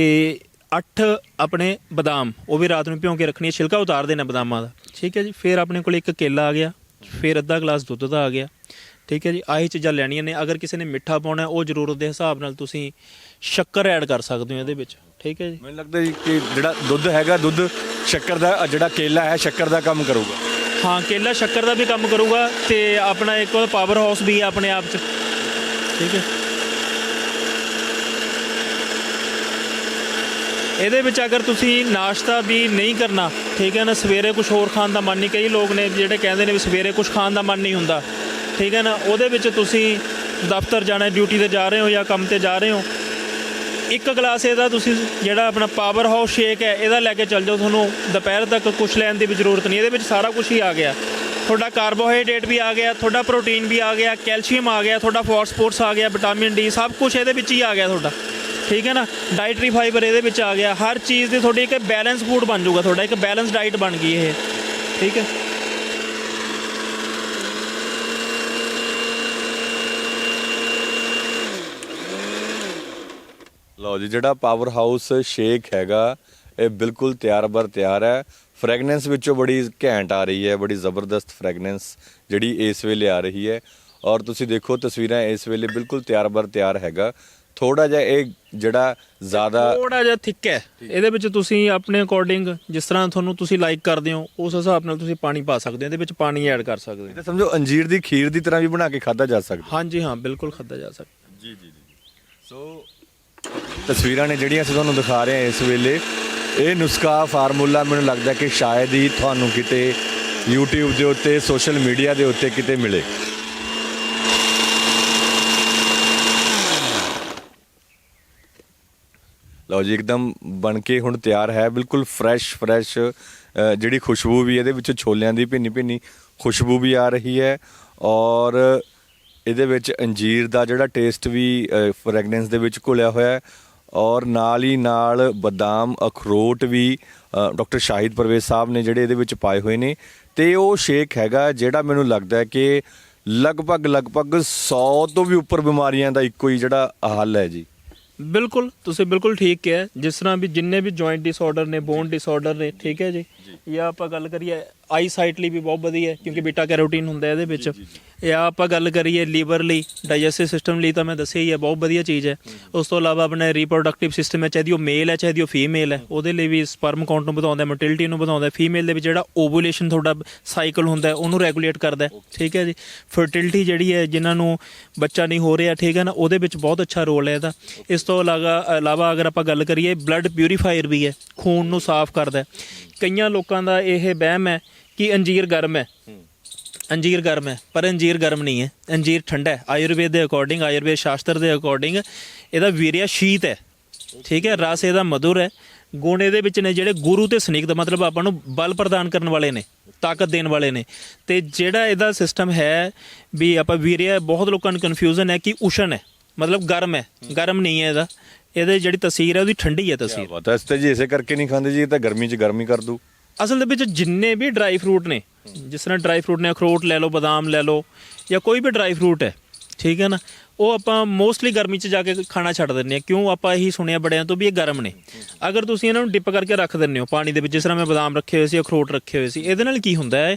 8 ਆਪਣੇ ਬਦਾਮ ਉਹ ਵੀ ਰਾਤ ਨੂੰ ਭਿਉਂ ਕੇ ਰੱਖਣੀ ਹੈ। ਛਿਲਕਾ ਉਤਾਰ ਦੇਣਾ ਬਦਾਮਾਂ ਦਾ। ਠੀਕ ਹੈ ਜੀ। ਫਿਰ ਆਪਣੇ ਕੋਲ ਇੱਕ ਕੇਲਾ ਆ ਗਿਆ। ਫਿਰ ਅੱਧਾ ਗਲਾਸ ਦੁੱਧ ਦਾ ਆ ਗਿਆ। ਠੀਕ ਹੈ ਜੀ ਆਹੀ ਚੀਜ਼ਾਂ ਲੈਣੀਆਂ ਨੇ। ਅਗਰ ਕਿਸੇ ਨੇ ਮਿੱਠਾ ਪਾਉਣਾ ਉਹ ਜ਼ਰੂਰਤ ਦੇ ਹਿਸਾਬ ਨਾਲ ਤੁਸੀਂ ਸ਼ੱਕਰ ਐਡ ਕਰ ਸਕਦੇ ਹੋ ਇਹਦੇ ਵਿੱਚ। ਠੀਕ ਹੈ ਜੀ।
ਮੈਨੂੰ ਲੱਗਦਾ ਜੀ ਕਿ ਜਿਹੜਾ ਦੁੱਧ ਹੈਗਾ ਦੁੱਧ ਸ਼ੱਕਰ ਦਾ ਅ, ਜਿਹੜਾ ਕੇਲਾ ਹੈ ਸ਼ੱਕਰ ਦਾ ਕੰਮ ਕਰੂਗਾ।
ਹਾਂ ਕੇਲਾ ਸ਼ੱਕਰ ਦਾ ਵੀ ਕੰਮ ਕਰੂਗਾ ਤੇ ਆਪਣਾ ਇੱਕ ਪਾਵਰ ਹਾਊਸ ਵੀ ਹੈ ਆਪਣੇ ਆਪ ਚ। ਠੀਕ ਹੈ। ਇਹਦੇ ਵਿੱਚ ਅਗਰ ਤੁਸੀਂ ਨਾਸ਼ਤਾ ਵੀ ਨਹੀਂ ਕਰਨਾ, ਠੀਕ ਹੈ ਨਾ, ਸਵੇਰੇ ਕੁਝ ਹੋਰ ਖਾਣ ਦਾ ਮਨ ਨਹੀਂ, ਕਈ ਲੋਕ ਨੇ ਜਿਹੜੇ ਕਹਿੰਦੇ ਨੇ ਵੀ ਸਵੇਰੇ ਕੁਝ ਖਾਣ ਦਾ ਮਨ ਨਹੀਂ ਹੁੰਦਾ, ਠੀਕ ਹੈ ਨਾ, ਉਹਦੇ ਵਿੱਚ ਤੁਸੀਂ ਦਫ਼ਤਰ ਜਾਣਾ, ਡਿਊਟੀ ਤੇ ਜਾ ਰਹੇ ਹੋ ਜਾਂ ਕੰਮ ਤੇ ਜਾ ਰਹੇ ਹੋ, ਇੱਕ ਗਲਾਸ ਇਹਦਾ ਤੁਸੀਂ ਜਿਹੜਾ ਆਪਣਾ ਪਾਵਰ ਹਾਊਸ ਸ਼ੇਕ ਹੈ, ਇਹਦਾ ਲੈ ਕੇ ਚੱਲ ਜਾਓ, ਤੁਹਾਨੂੰ ਦੁਪਹਿਰ ਤੱਕ ਕੁਝ ਲੈਣ ਦੀ ਵੀ ਜ਼ਰੂਰਤ ਨਹੀਂ, ਇਹਦੇ ਵਿੱਚ ਸਾਰਾ ਕੁਝ ਹੀ ਆ ਗਿਆ, ਤੁਹਾਡਾ ਕਾਰਬੋਹਾਈਡਰੇਟ ਵੀ ਆ ਗਿਆ, ਤੁਹਾਡਾ ਪ੍ਰੋਟੀਨ ਵੀ ਆ ਗਿਆ ਕੈਲਸ਼ੀਅਮ ਆ ਗਿਆ, ਤੁਹਾਡਾ ਫਾਸਫੋਰਸ ਆ ਗਿਆ ਵਿਟਾਮਿਨ ਡੀ ਸਭ ਕੁਝ ਇਹਦੇ ਵਿੱਚ ਹੀ ਆ ਗਿਆ ਤੁਹਾਡਾ। ਠੀਕ ਹੈ ਨਾ? ਡਾਈਟਰੀ ਫਾਈਬਰ ਇਹਦੇ ਵਿੱਚ ਆ ਗਿਆ। ਹਰ ਚੀਜ਼ ਦੀ ਤੁਹਾਡੀ ਇੱਕ ਬੈਲੈਂਸ ਫੂਡ ਬਣ ਜਾਊਗਾ ਤੁਹਾਡਾ, ਇੱਕ ਬੈਲੈਂਸ ਡਾਈਟ ਬਣ ਗਈ ਇਹ। ਠੀਕ ਹੈ?
ਲਓ ਜੀ, ਜਿਹੜਾ ਪਾਵਰ ਹਾਊਸ ਸ਼ੇਕ ਹੈਗਾ, ਇਹ ਬਿਲਕੁਲ ਤਿਆਰ ਬਰ ਤਿਆਰ ਹੈ। ਫ੍ਰੈਗਨੈਂਸ ਵਿੱਚੋਂ ਬੜੀ ਘੈਂਟ ਆ ਰਹੀ ਹੈ, ਬੜੀ ਜ਼ਬਰਦਸਤ ਫ੍ਰੈਗਨੈਂਸ ਜਿਹੜੀ ਇਸ ਵੇਲੇ ਆ ਰਹੀ ਹੈ। ਔਰ ਤੁਸੀਂ ਦੇਖੋ, ਤਸਵੀਰਾਂ ਇਸ ਵੇਲੇ ਬਿਲਕੁਲ ਤਿਆਰ ਬਰ ਤਿਆਰ ਹੈਗਾ। ਥੋੜਾ ਜਿਹਾ ਇਹ ਜਿਹੜਾ ਜ਼ਿਆਦਾ
ਥੋੜਾ ਜਿਹਾ ਥਿਕ ਹੈ। ਇਹਦੇ ਵਿੱਚ ਤੁਸੀਂ ਆਪਣੇ ਅਕੋਰਡਿੰਗ ਜਿਸ ਤਰ੍ਹਾਂ ਤੁਹਾਨੂੰ ਤੁਸੀਂ ਲਾਈਕ ਕਰਦੇ ਹੋ ਉਸ ਹਿਸਾਬ ਨਾਲ ਤੁਸੀਂ ਪਾਣੀ ਪਾ ਸਕਦੇ ਹੋ। ਇਹਦੇ ਵਿੱਚ ਪਾਣੀ ਐਡ ਕਰ ਸਕਦੇ ਹੋ।
ਤਾਂ ਸਮਝੋ ਅੰਜੀਰ ਦੀ ਖੀਰ ਦੀ ਤਰ੍ਹਾਂ ਵੀ ਬਣਾ ਕੇ ਖਾਧਾ ਜਾ ਸਕਦਾ।
ਹਾਂਜੀ ਹਾਂ ਬਿਲਕੁਲ ਖਾਧਾ ਜਾ ਸਕਦਾ।
ਜੀ ਜੀ ਜੀ। ਸੋ ਤਸਵੀਰਾਂ ਨੇ ਜਿਹੜੀਆਂ ਅਸੀਂ ਤੁਹਾਨੂੰ ਦਿਖਾ ਰਹੇ ਹਾਂ ਇਸ ਵੇਲੇ ਇਹ ਨੁਸਖਾ ਫਾਰਮੂਲਾ ਮੈਨੂੰ ਲੱਗਦਾ ਕਿ ਸ਼ਾਇਦ ਹੀ ਤੁਹਾਨੂੰ ਕਿਤੇ YouTube ਦੇ ਉੱਤੇ ਸੋਸ਼ਲ ਮੀਡੀਆ ਦੇ ਉੱਤੇ ਕਿਤੇ ਮਿਲੇ। ਲਓ ਜੀ, ਇੱਕਦਮ ਬਣ ਕੇ ਹੁਣ ਤਿਆਰ ਹੈ। ਬਿਲਕੁਲ ਫਰੈਸ਼ ਫਰੈਸ਼ ਜਿਹੜੀ ਖੁਸ਼ਬੂ ਵੀ ਇਹਦੇ ਵਿੱਚ ਛੋਲਿਆਂ ਦੀ ਭਿੰਨੀ ਭਿੰਨੀ ਖੁਸ਼ਬੂ ਵੀ ਆ ਰਹੀ ਹੈ ਔਰ ਇਹਦੇ ਵਿੱਚ ਅੰਜੀਰ ਦਾ ਜਿਹੜਾ ਟੇਸਟ ਵੀ ਫ੍ਰੈਗਨੈਂਸ ਦੇ ਵਿੱਚ ਘੁਲਿਆ ਹੋਇਆ ਹੈ ਔਰ ਨਾਲ ਹੀ ਨਾਲ ਬਦਾਮ, ਅਖਰੋਟ ਵੀ ਡਾਕਟਰ ਸ਼ਾਹਿਦ ਪਰਵੇਜ਼ ਸਾਹਿਬ ਨੇ ਜਿਹੜੇ ਇਹਦੇ ਵਿੱਚ ਪਾਏ ਹੋਏ ਨੇ ਤੇ ਉਹ ਸ਼ੇਕ ਹੈਗਾ ਜਿਹੜਾ ਮੈਨੂੰ ਲੱਗਦਾ ਹੈ ਕਿ ਲਗਭਗ ਲਗਭਗ 100 ਤੋਂ ਵੀ ਉੱਪਰ ਬਿਮਾਰੀਆਂ ਦਾ ਇੱਕੋ ਹੀ ਜਿਹੜਾ ਹੱਲ ਹੈ ਜੀ।
ਬਿਲਕੁਲ ਤੁਸੀਂ ਬਿਲਕੁਲ ਠੀਕ ਕਿਹਾ। ਜਿਸ ਤਰ੍ਹਾਂ ਵੀ ਜਿੰਨੇ ਵੀ ਜੁਆਇੰਟ ਡਿਸਆਰਡਰ ਨੇ ਬੋਨ ਡਿਸਆਰਡਰ ਨੇ ਠੀਕ ਹੈ ਜੀ? ਜਾਂ। ਆਪਾਂ ਗੱਲ ਕਰੀਏ ਆਈ ਸਾਈਟ ਲਈ ਵੀ ਬਹੁਤ ਵਧੀਆ ਹੈ ਕਿਉਂਕਿ ਬੀਟਾ ਕੈਰੋਟੀਨ ਹੁੰਦਾ ਇਹਦੇ ਵਿੱਚ। ਜਾਂ ਆਪਾਂ ਗੱਲ ਕਰੀਏ ਲੀਵਰ ਲਈ ਡਾਈਜੈਸਟਿਵ ਸਿਸਟਮ ਲਈ ਤਾਂ ਮੈਂ ਦੱਸਿਆ ਹੀ ਹੈ ਬਹੁਤ ਵਧੀਆ ਚੀਜ਼ ਹੈ। ਉਸ ਤੋਂ ਇਲਾਵਾ ਆਪਣੇ ਰੀਪਰੋਡਕਟਿਵ ਸਿਸਟਮ ਹੈ ਚਾਹੇ ਉਹ ਮੇਲ ਹੈ ਚਾਹੇ ਉਹ ਫੀਮੇਲ ਹੈ ਉਹਦੇ ਲਈ ਵੀ ਸਪਰਮ ਕਾਊਂਟ ਨੂੰ ਵਧਾਉਂਦਾ ਹੈ ਮੋਟਿਲਿਟੀ ਨੂੰ ਵਧਾਉਂਦਾ ਹੈ ਫੀਮੇਲ ਦੇ ਵਿੱਚ ਜਿਹੜਾ ਓਵੂਲੇਸ਼ਨ ਤੁਹਾਡਾ ਸਾਈਕਲ ਹੁੰਦਾ ਹੈ ਉਹਨੂੰ ਰੈਗੂਲੇਟ ਕਰਦਾ ਹੈ। ਠੀਕ ਹੈ ਜੀ? ਫਰਟੀਲਿਟੀ ਜਿਹੜੀ ਹੈ ਜਿਨ੍ਹਾਂ ਨੂੰ ਬੱਚਾ ਨਹੀਂ ਹੋ ਰਿਹਾ ਠੀਕ ਹੈ ਨਾ ਉਹਦੇ ਵਿੱਚ ਬਹੁਤ ਅੱਛਾ ਰੋਲ ਹੈ ਇਹਦਾ। ਇਸ ਤੋਂ ਇਲਾਵਾ ਇਲਾਵਾ ਅਗਰ ਆਪਾਂ ਗੱਲ ਕਰੀਏ ਬਲੱਡ ਪਿਊਰੀਫਾਇਰ ਵੀ ਹੈ ਖੂਨ ਨੂੰ ਸਾਫ਼ ਕਰਦਾ ਹੈ। ਕਈਆਂ ਲੋਕਾਂ ਦਾ ਇਹ ਵਹਿਮ ਹੈ ਕਿ ਅੰਜੀਰ ਗਰਮ ਹੈ। ਅੰਜੀਰ ਗਰਮ ਹੈ ਪਰ ਅੰਜੀਰ ਗਰਮ ਨਹੀਂ ਹੈ। ਅੰਜੀਰ ਠੰਡਾ ਹੈ। ਆਯੁਰਵੇਦ ਦੇ ਅਕੋਰਡਿੰਗ ਆਯੁਰਵੇਦ ਸ਼ਾਸਤਰ ਦੇ ਅਕੋਰਡਿੰਗ ਇਹਦਾ ਵੀਰਿਆ ਸ਼ੀਤ ਹੈ। ਠੀਕ ਹੈ ਰਸ ਇਹਦਾ ਮధుਰ ਹੈ। ਗੁਣ ਇਹਦੇ ਵਿੱਚ ਨੇ ਜਿਹੜੇ ਗੁਰੂ ਤੇ ਸਨੇਕ ਦਾ ਮਤਲਬ ਆਪਾਂ ਨੂੰ ਬਲ ਪ੍ਰਦਾਨ ਕਰਨ ਵਾਲੇ ਨੇ ਤਾਕਤ ਦੇਣ ਵਾਲੇ ਨੇ। ਤੇ ਜਿਹੜਾ ਇਹਦਾ ਸਿਸਟਮ ਹੈ ਵੀ ਆਪਾਂ ਵੀਰਿਆ ਬਹੁਤ ਲੋਕਾਂ ਨੂੰ ਕਨਫਿਊਜ਼ਨ ਹੈ ਕਿ ਉਸ਼ਨ ਹੈ ਮਤਲਬ ਗਰਮ ਹੈ। ਗਰਮ ਨਹੀਂ ਹੈ ਇਹਦਾ। ਇਹਦੇ ਜਿਹੜੀ ਤਸਵੀਰ ਹੈ ਉਹਦੀ ਠੰਡੀ ਹੈ ਤਸਵੀਰ
ਇਸ ਤੇ ਜੀ ਇਸੇ ਕਰਕੇ ਨਹੀਂ ਖਾਂਦੇ ਜੀ ਇਹ ਤਾਂ ਗਰਮੀ 'ਚ ਗਰਮੀ ਕਰ ਦੂ।
ਅਸਲ ਦੇ ਵਿੱਚ ਜਿੰਨੇ ਵੀ ਡਰਾਈ ਫਰੂਟ ਨੇ ਜਿਸ ਤਰ੍ਹਾਂ ਡਰਾਈ ਫਰੂਟ ਨੇ ਅਖਰੋਟ ਲੈ ਲਓ ਬਦਾਮ ਲੈ ਲਓ ਜਾਂ ਕੋਈ ਵੀ ਡਰਾਈ ਫਰੂਟ ਹੈ ਠੀਕ ਹੈ ਨਾ? ਉਹ ਆਪਾਂ ਮੋਸਟਲੀ ਗਰਮੀ 'ਚ ਜਾ ਕੇ ਖਾਣਾ ਛੱਡ ਦਿੰਦੇ ਆ ਕਿਉਂ? ਆਪਾਂ ਇਹੀ ਸੁਣਿਆ ਬੜਿਆਂ ਤੋਂ ਵੀ ਇਹ ਗਰਮ ਨੇ। ਅਗਰ ਤੁਸੀਂ ਇਹਨਾਂ ਨੂੰ ਡਿਪ ਕਰਕੇ ਰੱਖ ਦਿੰਦੇ ਹੋ ਪਾਣੀ ਦੇ ਵਿੱਚ ਜਿਸ ਤਰ੍ਹਾਂ ਮੈਂ ਬਦਾਮ ਰੱਖੇ ਹੋਏ ਸੀ ਅਖਰੋਟ ਰੱਖੇ ਹੋਏ ਸੀ ਇਹਦੇ ਨਾਲ ਕੀ ਹੁੰਦਾ ਹੈ?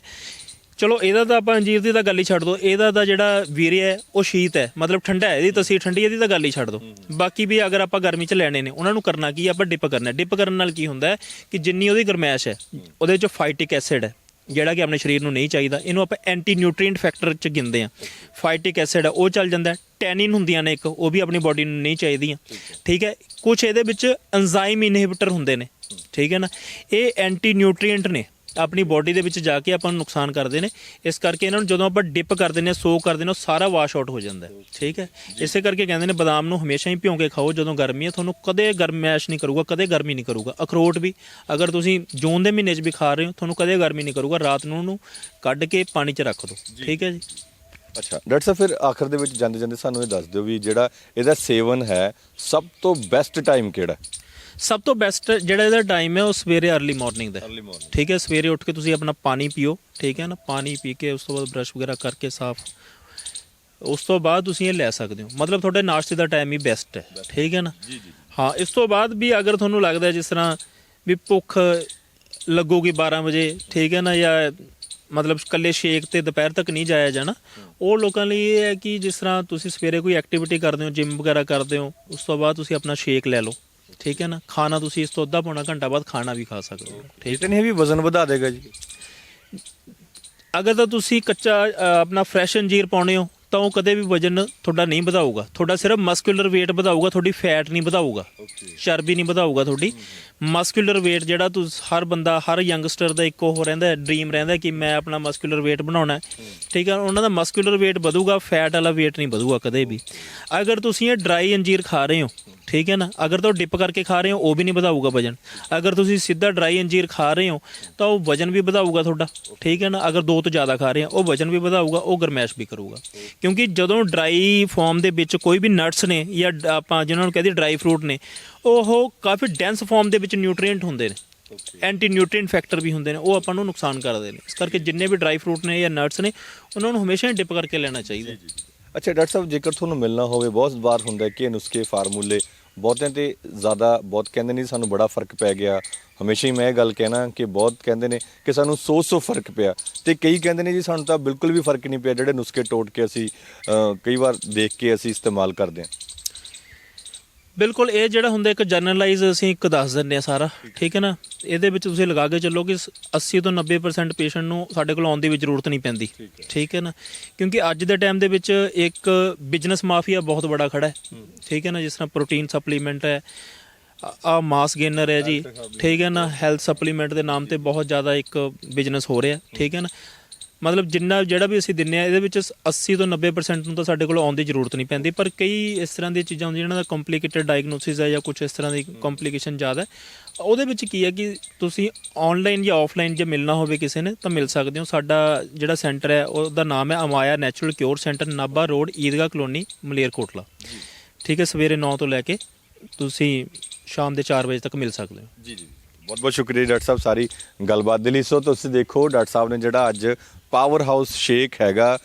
ਚਲੋ ਇਹਦਾ ਤਾਂ ਆਪਾਂ ਅੰਜੀਰ ਦੀ ਤਾਂ ਗੱਲ ਹੀ ਛੱਡ ਦੋ। ਇਹਦਾ ਤਾਂ ਜਿਹੜਾ ਵੀਰਿਆ ਹੈ ਉਹ ਸ਼ੀਤ ਹੈ। ਮਤਲਬ ਠੰਡਾ ਹੈ ਇਹਦੀ ਤਸੀਰ ਠੰਡੀ ਇਹਦੀ ਤਾਂ ਗੱਲ ਹੀ ਛੱਡ ਦੋ। ਬਾਕੀ ਵੀ ਅਗਰ ਆਪਾਂ ਗਰਮੀ 'ਚ ਲੈਣੇ ਨੇ ਉਹਨਾਂ ਨੂੰ ਕਰਨਾ ਕੀ? ਆਪਾਂ ਡਿਪ ਕਰਨਾ ਡਿਪ ਕਰਨ ਨਾਲ ਕੀ ਹੁੰਦਾ ਹੈ? ਕਿ ਜਿੰਨੀ ਉਹਦੀ ਗਰਮੈਸ਼ ਹੈ ਉਹਦੇ ਵਿੱਚ ਫਾਈਟਿਕ ਐਸਿਡ ਹੈ। ਜਿਹੜਾ ਕਿ ਆਪਣੇ ਸਰੀਰ ਨੂੰ ਨਹੀਂ ਚਾਹੀਦਾ, ਇਹਨੂੰ ਆਪਾਂ ਐਂਟੀ ਨਿਊਟ੍ਰੀਐਂਟ ਫੈਕਟਰ 'ਚ ਗਿਣਦੇ ਆ ਫਾਈਟਿਕ ਐਸਿਡ ਆ, ਉਹ ਚੱਲ ਜਾਂਦਾ ਟੈਨਿਨ ਹੁੰਦੀਆਂ ਨੇ ਇੱਕ, ਉਹ ਵੀ ਆਪਣੀ ਬਾਡੀ ਨੂੰ ਨਹੀਂ ਚਾਹੀਦੀਆਂ। ਠੀਕ ਹੈ? ਕੁਝ ਇਹਦੇ ਵਿੱਚ ਐਂਜ਼ਾਈਮ ਇਨਹਿਬਿਟਰ ਹੁੰਦੇ ਨੇ। ਠੀਕ ਹੈ ਨਾ? ਇਹ ਐਂਟੀ ਨਿਊਟ੍ਰੀਐਂਟ ਨੇ। ਆਪਣੀ ਬਾਡੀ ਦੇ ਵਿੱਚ ਜਾ ਕੇ ਆਪਾਂ ਨੂੰ ਨੁਕਸਾਨ ਕਰਦੇ ਨੇ। ਇਸ ਕਰਕੇ ਇਹਨਾਂ ਨੂੰ ਜਦੋਂ ਆਪਾਂ ਡਿਪ ਕਰ ਦਿੰਦੇ ਹਾਂ ਸੋ ਕਰ ਦਿੰਦੇ ਹਾਂ ਉਹ ਸਾਰਾ ਵਾਸ਼ ਆਊਟ ਹੋ ਜਾਂਦਾ ਹੈ। ਠੀਕ ਹੈ? ਇਸੇ ਕਰਕੇ ਕਹਿੰਦੇ ਨੇ ਬਦਾਮ ਨੂੰ ਹਮੇਸ਼ਾ ਹੀ ਭਿਉਂ ਕੇ ਖਾਓ ਜਦੋਂ ਗਰਮੀ ਹੈ। ਤੁਹਾਨੂੰ ਕਦੇ ਗਰਮੈਸ਼ ਨਹੀਂ ਕਰੂਗਾ ਕਦੇ ਗਰਮੀ ਨਹੀਂ ਕਰੂਗਾ। ਅਖਰੋਟ ਵੀ ਅਗਰ ਤੁਸੀਂ ਜੂਨ ਦੇ ਮਹੀਨੇ 'ਚ ਵੀ ਖਾ ਰਹੇ ਹੋ ਤੁਹਾਨੂੰ ਕਦੇ ਗਰਮੀ ਨਹੀਂ ਕਰੂਗਾ। ਰਾਤ ਨੂੰ ਉਹਨੂੰ ਕੱਢ ਕੇ ਪਾਣੀ 'ਚ ਰੱਖ ਦਿਓ। ਠੀਕ ਹੈ ਜੀ?
ਅੱਛਾ। ਡਾਕਟਰ ਸਾਹਿਬ ਫਿਰ ਆਖਰ ਦੇ ਵਿੱਚ ਜਾਂਦੇ ਜਾਂਦੇ ਸਾਨੂੰ ਇਹ ਦੱਸ ਦਿਓ ਵੀ ਜਿਹੜਾ ਇਹਦਾ ਸੇਵਨ ਹੈ ਸਭ ਤੋਂ ਬੈਸਟ ਟਾਈਮ ਕਿਹੜਾ
ਸਭ ਤੋਂ ਬੈਸਟ ਜਿਹੜਾ ਇਹਦਾ ਟਾਈਮ ਹੈ ਉਹ ਸਵੇਰੇ अर्ਲੀ ਮਾਰਨਿੰਗ ਦਾ।
Early morning।
ਠੀਕ ਹੈ ਸਵੇਰੇ ਉੱਠ ਕੇ ਤੁਸੀਂ ਆਪਣਾ ਪਾਣੀ ਪੀਓ ਠੀਕ ਹੈ ਨਾ ਪਾਣੀ ਪੀ ਕੇ ਉਸ ਤੋਂ ਬਾਅਦ ਬ੍ਰਸ਼ ਵਗੈਰਾ ਕਰਕੇ ਸਾਫ਼। ਉਸ ਤੋਂ ਬਾਅਦ ਤੁਸੀਂ ਇਹ ਲੈ ਸਕਦੇ ਹੋ। ਮਤਲਬ ਤੁਹਾਡੇ ਨਾਸ਼ਤੇ ਦਾ ਟਾਈਮ ਹੀ ਬੈਸਟ ਹੈ ਠੀਕ ਹੈ ਨਾ?
ਜੀ ਜੀ
ਹਾਂ ਇਸ ਤੋਂ ਬਾਅਦ ਵੀ ਅਗਰ ਤੁਹਾਨੂੰ ਲੱਗਦਾ ਹੈ ਜਿਸ ਤਰ੍ਹਾਂ ਵੀ ਭੁੱਖ ਲੱਗੂਗੀ 12 ਵਜੇ ਠੀਕ ਹੈ ਨਾ ਜਾਂ ਮਤਲਬ ਕੱਲੇ ਸ਼ੇਕ ਤੇ ਦੁਪਹਿਰ ਤੱਕ ਨਹੀਂ ਜਾਇਆ ਜਾਣਾ। ਉਹ ਲੋਕਾਂ ਲਈ ਇਹ ਹੈ ਕਿ ਜਿਸ ਤਰ੍ਹਾਂ ਤੁਸੀਂ ਸਵੇਰੇ ਕੋਈ ਐਕਟੀਵਿਟੀ ਕਰਦੇ ਹੋ ਜਿਮ ਵਗੈਰਾ ਕਰਦੇ ਹੋ ਉਸ ਤੋਂ ਬਾਅਦ ਤੁਸੀਂ ਆਪਣਾ ਸ਼ੇਕ ਲੈ ਲਓ। ਠੀਕ ਹੈ ਨਾ? ਖਾਣਾ ਤੁਸੀਂ ਇਸ ਤੋਂ ਅੱਧਾ ਪੌਣਾ ਘੰਟਾ ਬਾਅਦ ਖਾਣਾ ਵੀ ਖਾ ਸਕਦੇ ਹੋ। ਠੀਕ?
ਤਾਂ ਨਹੀਂ ਹੈ ਵੀ ਵਜ਼ਨ ਵਧਾ ਦੇਗਾ ਜੀ।
ਅਗਰ ਤਾਂ ਤੁਸੀਂ ਕੱਚਾ ਆਪਣਾ ਫਰੈਸ਼ ਅੰਜੀਰ ਪਾਉਣੇ ਹੋ ਤਾਂ ਉਹ ਕਦੇ ਵੀ ਵਜਨ ਤੁਹਾਡਾ ਨਹੀਂ ਵਧਾਊਗਾ। ਤੁਹਾਡਾ ਸਿਰਫ ਮਸਕੂਲਰ weight ਵਧਾਊਗਾ ਤੁਹਾਡੀ ਫੈਟ ਨਹੀਂ ਵਧਾਊਗਾ। ਚਰਬੀ ਨਹੀਂ ਵਧਾਊਗਾ ਤੁਹਾਡੀ। ਮਸਕੂਲਰ weight ਜਿਹੜਾ ਤੁਸੀਂ ਹਰ ਬੰਦਾ ਹਰ ਯੰਗਸਟਰ ਦਾ ਇੱਕੋ ਹੋ ਰਹਿੰਦਾ ਡ੍ਰੀਮ ਰਹਿੰਦਾ ਕਿ ਮੈਂ ਆਪਣਾ ਮਸਕੂਲਰ weight ਬਣਾਉਣਾ ਹੈ। ਠੀਕ ਹੈ ਉਹਨਾਂ ਦਾ ਮਸਕੂਲਰ weight ਵਧੂਗਾ ਫੈਟ ਵਾਲਾ weight ਨਹੀਂ ਵਧੂਗਾ ਕਦੇ ਵੀ। ਅਗਰ ਤੁਸੀਂ ਇਹ ਡਰਾਈ ਅੰਜੀਰ ਖਾ ਰਹੇ ਹੋ ਠੀਕ ਹੈ ਨਾ ਅਗਰ ਤਾਂ ਡਿਪ ਕਰਕੇ ਖਾ ਰਹੇ ਹੋ ਉਹ ਵੀ ਨਹੀਂ ਵਧਾਊਗਾ ਵਜਨ। ਅਗਰ ਤੁਸੀਂ ਸਿੱਧਾ ਡਰਾਈ ਅੰਜੀਰ ਖਾ ਰਹੇ ਹੋ ਤਾਂ ਉਹ ਵਜਨ ਵੀ ਵਧਾਊਗਾ ਤੁਹਾਡਾ ਠੀਕ ਹੈ ਨਾ ਅਗਰ ਦੋ ਤੋਂ ਜ਼ਿਆਦਾ ਖਾ ਰਹੇ ਹੋ ਉਹ ਵਜਨ ਵੀ ਵਧਾਊਗਾ ਉਹ ਗਰਮੈਸ਼ ਵੀ ਕਰੂਗਾ। ਕਿਉਂਕਿ ਜਦੋਂ ਡਰਾਈ ਫਾਰਮ ਦੇ ਵਿੱਚ ਕੋਈ ਵੀ ਨਟਸ ਨੇ ਜਾਂ ਆਪਾਂ ਜਿਹਨਾਂ ਨੂੰ ਕਹਿੰਦੇ ਡਰਾਈ ਫਰੂਟ ਨੇ ਉਹ ਕਾਫੀ ਡੈਂਸ ਫਾਰਮ ਦੇ ਵਿੱਚ ਨਿਊਟ੍ਰੀਐਂਟ ਹੁੰਦੇ ਨੇ। ਐਂਟੀ ਨਿਊਟ੍ਰੀਐਂਟ ਫੈਕਟਰ ਵੀ ਹੁੰਦੇ ਨੇ ਉਹ ਆਪਾਂ ਨੂੰ ਨੁਕਸਾਨ ਕਰਦੇ ਨੇ। ਇਸ ਕਰਕੇ ਜਿੰਨੇ ਵੀ ਡਰਾਈ ਫਰੂਟ ਨੇ ਜਾਂ ਨਟਸ ਨੇ ਉਹਨਾਂ ਨੂੰ ਹਮੇਸ਼ਾ ਡਿਪ ਕਰਕੇ ਲੈਣਾ ਚਾਹੀਦਾ।
ਅੱਛਾ ਡਾਕਟਰ ਸਾਹਿਬ ਜੇਕਰ ਤੁਹਾਨੂੰ ਮਿਲਣਾ ਹੋਵੇ ਬਹੁਤ ਵਾਰ ਹੁੰਦਾ ਕਿ ਇਹ ਨੁਸਖੇ ਫਾਰਮੂਲੇ ਬਹੁਤਿਆਂ ਤੇ ਜ਼ਿਆਦਾ ਬਹੁਤ ਕਹਿੰਦੇ ਨੇ ਸਾਨੂੰ ਬੜਾ ਫ਼ਰਕ ਪੈ ਗਿਆ। ਹਮੇਸ਼ਾ ਹੀ ਮੈਂ ਇਹ ਗੱਲ ਕਹਿਣਾ ਕਿ ਬਹੁਤ ਕਹਿੰਦੇ ਨੇ ਕਿ ਸਾਨੂੰ ਸੌ ਸੌ ਫ਼ਰਕ ਪਿਆ। ਤੇ ਕਈ ਕਹਿੰਦੇ ਨੇ ਜੀ ਸਾਨੂੰ ਤਾਂ ਬਿਲਕੁਲ ਵੀ ਫ਼ਰਕ ਨਹੀਂ ਪਿਆ ਜਿਹੜੇ ਨੁਸਖੇ ਟੋਟ ਕੇ ਅਸੀਂ ਕਈ ਵਾਰ ਦੇਖ ਕੇ ਅਸੀਂ ਇਸਤੇਮਾਲ ਕਰਦੇ ਹਾਂ।
ਬਿਲਕੁਲ ਇਹ ਜਿਹੜਾ ਹੁੰਦਾ ਇੱਕ ਜਨਰਲਾਈਜ਼ ਅਸੀਂ ਇੱਕ ਦੱਸ ਦਿੰਦੇ ਆ ਸਾਰਾ ਠੀਕ ਹੈ। ਨਾ? ਇਹਦੇ ਵਿੱਚ ਤੁਸੀਂ ਲਗਾ ਕੇ ਚੱਲੋ ਕਿ 80 ਤੋਂ 90% ਪੇਸ਼ੈਂਟ ਨੂੰ ਸਾਡੇ ਕੋਲ ਆਉਣ ਦੀ ਵੀ ਜ਼ਰੂਰਤ ਨਹੀਂ ਪੈਂਦੀ ਠੀਕ ਹੈ। ਨਾ? ਕਿਉਂਕਿ ਅੱਜ ਦੇ ਟਾਈਮ ਦੇ ਵਿੱਚ ਇੱਕ ਬਿਜ਼ਨਸ ਮਾਫੀਆ ਬਹੁਤ ਬੜਾ ਖੜਾ ਹੈ ਠੀਕ ਹੈ ਨਾ? ਜਿਸ ਤਰ੍ਹਾਂ ਪ੍ਰੋਟੀਨ ਸਪਲੀਮੈਂਟ ਹੈ ਆ ਮਾਸ ਗੇਨਰ ਹੈ ਜੀ ਠੀਕ ਹੈ ਨਾ? ਹੈਲਥ ਸਪਲੀਮੈਂਟ ਦੇ ਨਾਮ ਤੇ ਬਹੁਤ ਜ਼ਿਆਦਾ ਇੱਕ ਬਿਜ਼ਨਸ ਹੋ ਰਿਹਾ ਠੀਕ ਹੈ ਨਾ? ਮਤਲਬ ਜਿੰਨਾ ਜਿਹੜਾ ਵੀ ਅਸੀਂ ਦਿੰਨੇ ਆ, ਇਹਦੇ ਵਿੱਚ 80 ਤੋਂ 90% ਨੂੰ ਤਾਂ ਸਾਡੇ ਕੋਲ ਆਉਣ ਦੀ ਜ਼ਰੂਰਤ ਨਹੀਂ ਪੈਂਦੀ। ਪਰ ਕਈ ਇਸ ਤਰ੍ਹਾਂ ਦੀਆਂ ਚੀਜ਼ਾਂ ਹੁੰਦੀਆਂ ਜਿਹਨਾਂ ਦਾ ਕੰਪਲਿਕੇਟਡ ਡਾਇਗਨੋਸਿਸ ਹੈ ਜਾਂ ਕੁਝ ਇਸ ਤਰ੍ਹਾਂ ਦੀ ਕੰਪਲਿਕੇਸ਼ਨ ਜ਼ਿਆਦਾ ਹੈ। ਉਹਦੇ ਵਿੱਚ ਕੀ ਹੈ ਕਿ ਤੁਸੀਂ ਆਨਲਾਈਨ ਜਾਂ ਆਫਲਾਈਨ ਜੇ ਮਿਲਣਾ ਹੋਵੇ ਕਿਸੇ ਨੇ, ਤਾਂ ਮਿਲ ਸਕਦੇ ਹੋ। ਸਾਡਾ ਜਿਹੜਾ ਸੈਂਟਰ ਹੈ, ਉਹਦਾ ਨਾਮ ਹੈ Amaya natural cure centre Nabha road Eidgah colony Malerkotla ਠੀਕ ਹੈ, ਸਵੇਰੇ 9 ਤੋਂ ਲੈ ਕੇ ਤੁਸੀਂ ਸ਼ਾਮ ਦੇ 4 ਵਜੇ ਤੱਕ ਮਿਲ ਸਕਦੇ ਹੋ।
ਜੀ ਜੀ। ਬਹੁਤ ਬਹੁਤ ਸ਼ੁਕਰੀਆ ਡਾਕਟਰ ਸਾਹਿਬ ਸਾਰੀ ਗੱਲਬਾਤ ਦੇ ਲਈ। ਸੋ ਤੁਸੀਂ ਦੇਖੋ, ਡਾਕਟਰ ਸਾਹਿਬ ਨੇ ਜਿਹੜਾ ਅੱਜ ਪਾਵਰ ਹਾਊਸ ਸ਼ੇਕ ਹੈਗਾ,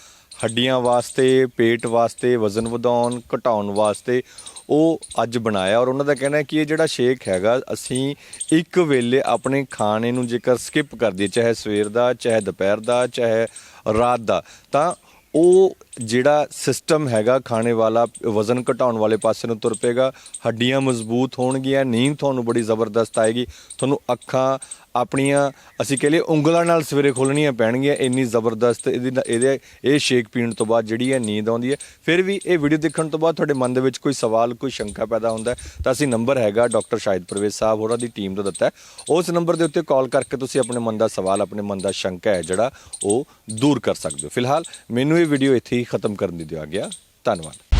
ਹੱਡੀਆਂ ਵਾਸਤੇ, ਪੇਟ ਵਾਸਤੇ, ਵਜ਼ਨ ਵਧਾਉਣ, ਘਟਾਉਣ ਵਾਸਤੇ ਉਹ ਅੱਜ ਬਣਾਇਆ ਔਰ ਉਹਨਾਂ ਦਾ ਕਹਿਣਾ ਹੈ ਕਿ ਇਹ ਜਿਹੜਾ ਸ਼ੇਕ ਹੈਗਾ, ਅਸੀਂ ਇੱਕ ਵੇਲੇ ਆਪਣੇ ਖਾਣੇ ਨੂੰ ਜੇਕਰ ਸਕਿਪ ਕਰ ਦਈਏ, ਚਾਹੇ ਸਵੇਰ ਦਾ, ਚਾਹੇ ਦੁਪਹਿਰ ਦਾ, ਚਾਹੇ ਰਾਤ ਦਾ, ਤਾਂ ਉਹ ਜਿਹੜਾ ਸਿਸਟਮ ਹੈਗਾ ਖਾਣੇ ਵਾਲਾ, ਵਜ਼ਨ ਘਟਾਉਣ ਵਾਲੇ ਪਾਸੇ ਨੂੰ ਤੁਰ ਪਏਗਾ, ਹੱਡੀਆਂ ਮਜ਼ਬੂਤ ਹੋਣਗੀਆਂ, ਨੀਂਦ ਤੁਹਾਨੂੰ ਬੜੀ ਜ਼ਬਰਦਸਤ ਆਏਗੀ, ਤੁਹਾਨੂੰ ਅੱਖਾਂ ਆਪਣੀਆਂ, ਅਸੀਂ ਕਹ ਲਈਏ ਉਂਗਲਾਂ ਨਾਲ ਸਵੇਰੇ ਖੋਲਣੀਆਂ ਪੈਣਗੀਆਂ, ਇੰਨੀ ਜ਼ਬਰਦਸਤ ਇਹਦੀ ਨਾ- ਇਹਦੇ, ਇਹ ਸ਼ੇਕ ਪੀਣ ਤੋਂ ਬਾਅਦ ਜਿਹੜੀ ਹੈ ਨੀਂਦ ਆਉਂਦੀ ਹੈ, ਫਿਰ ਵੀ ਇਹ ਵੀਡੀਓ ਦੇਖਣ ਤੋਂ ਬਾਅਦ ਤੁਹਾਡੇ ਮਨ ਦੇ ਵਿੱਚ ਕੋਈ ਸਵਾਲ, ਕੋਈ ਸ਼ੰਕਾ ਪੈਦਾ ਹੁੰਦਾ ਤਾਂ ਅਸੀਂ ਨੰਬਰ ਹੈਗਾ ਡਾਕਟਰ ਸ਼ਾਹਿਦ ਪਰਵੇਜ਼ ਸਾਹਿਬ, ਹੋਰਾਂ ਦੀ ਟੀਮ ਦਾ ਦਿੱਤਾ ਉਸ ਨੰਬਰ ਦੇ ਉੱਤੇ ਕਾਲ ਕਰਕੇ ਤੁਸੀਂ ਆਪਣੇ ਮਨ ਦਾ ਸਵਾਲ, ਆਪਣੇ ਮਨ ਦਾ ਸ਼ੰਕਾ ਹੈ ਜਿਹੜਾ ਉਹ ਦੂਰ ਕਰ ਸਕਦੇ ਹੋ। ਫਿਲਹਾਲ ਮੈਨੂੰ ਇਹ ਵੀਡੀਓ ਇੱਥੇ ਹੀ ਖਤਮ ਕਰਨ ਦੀ ਦਿਆ ਗਿਆ ਧੰਨਵਾਦ।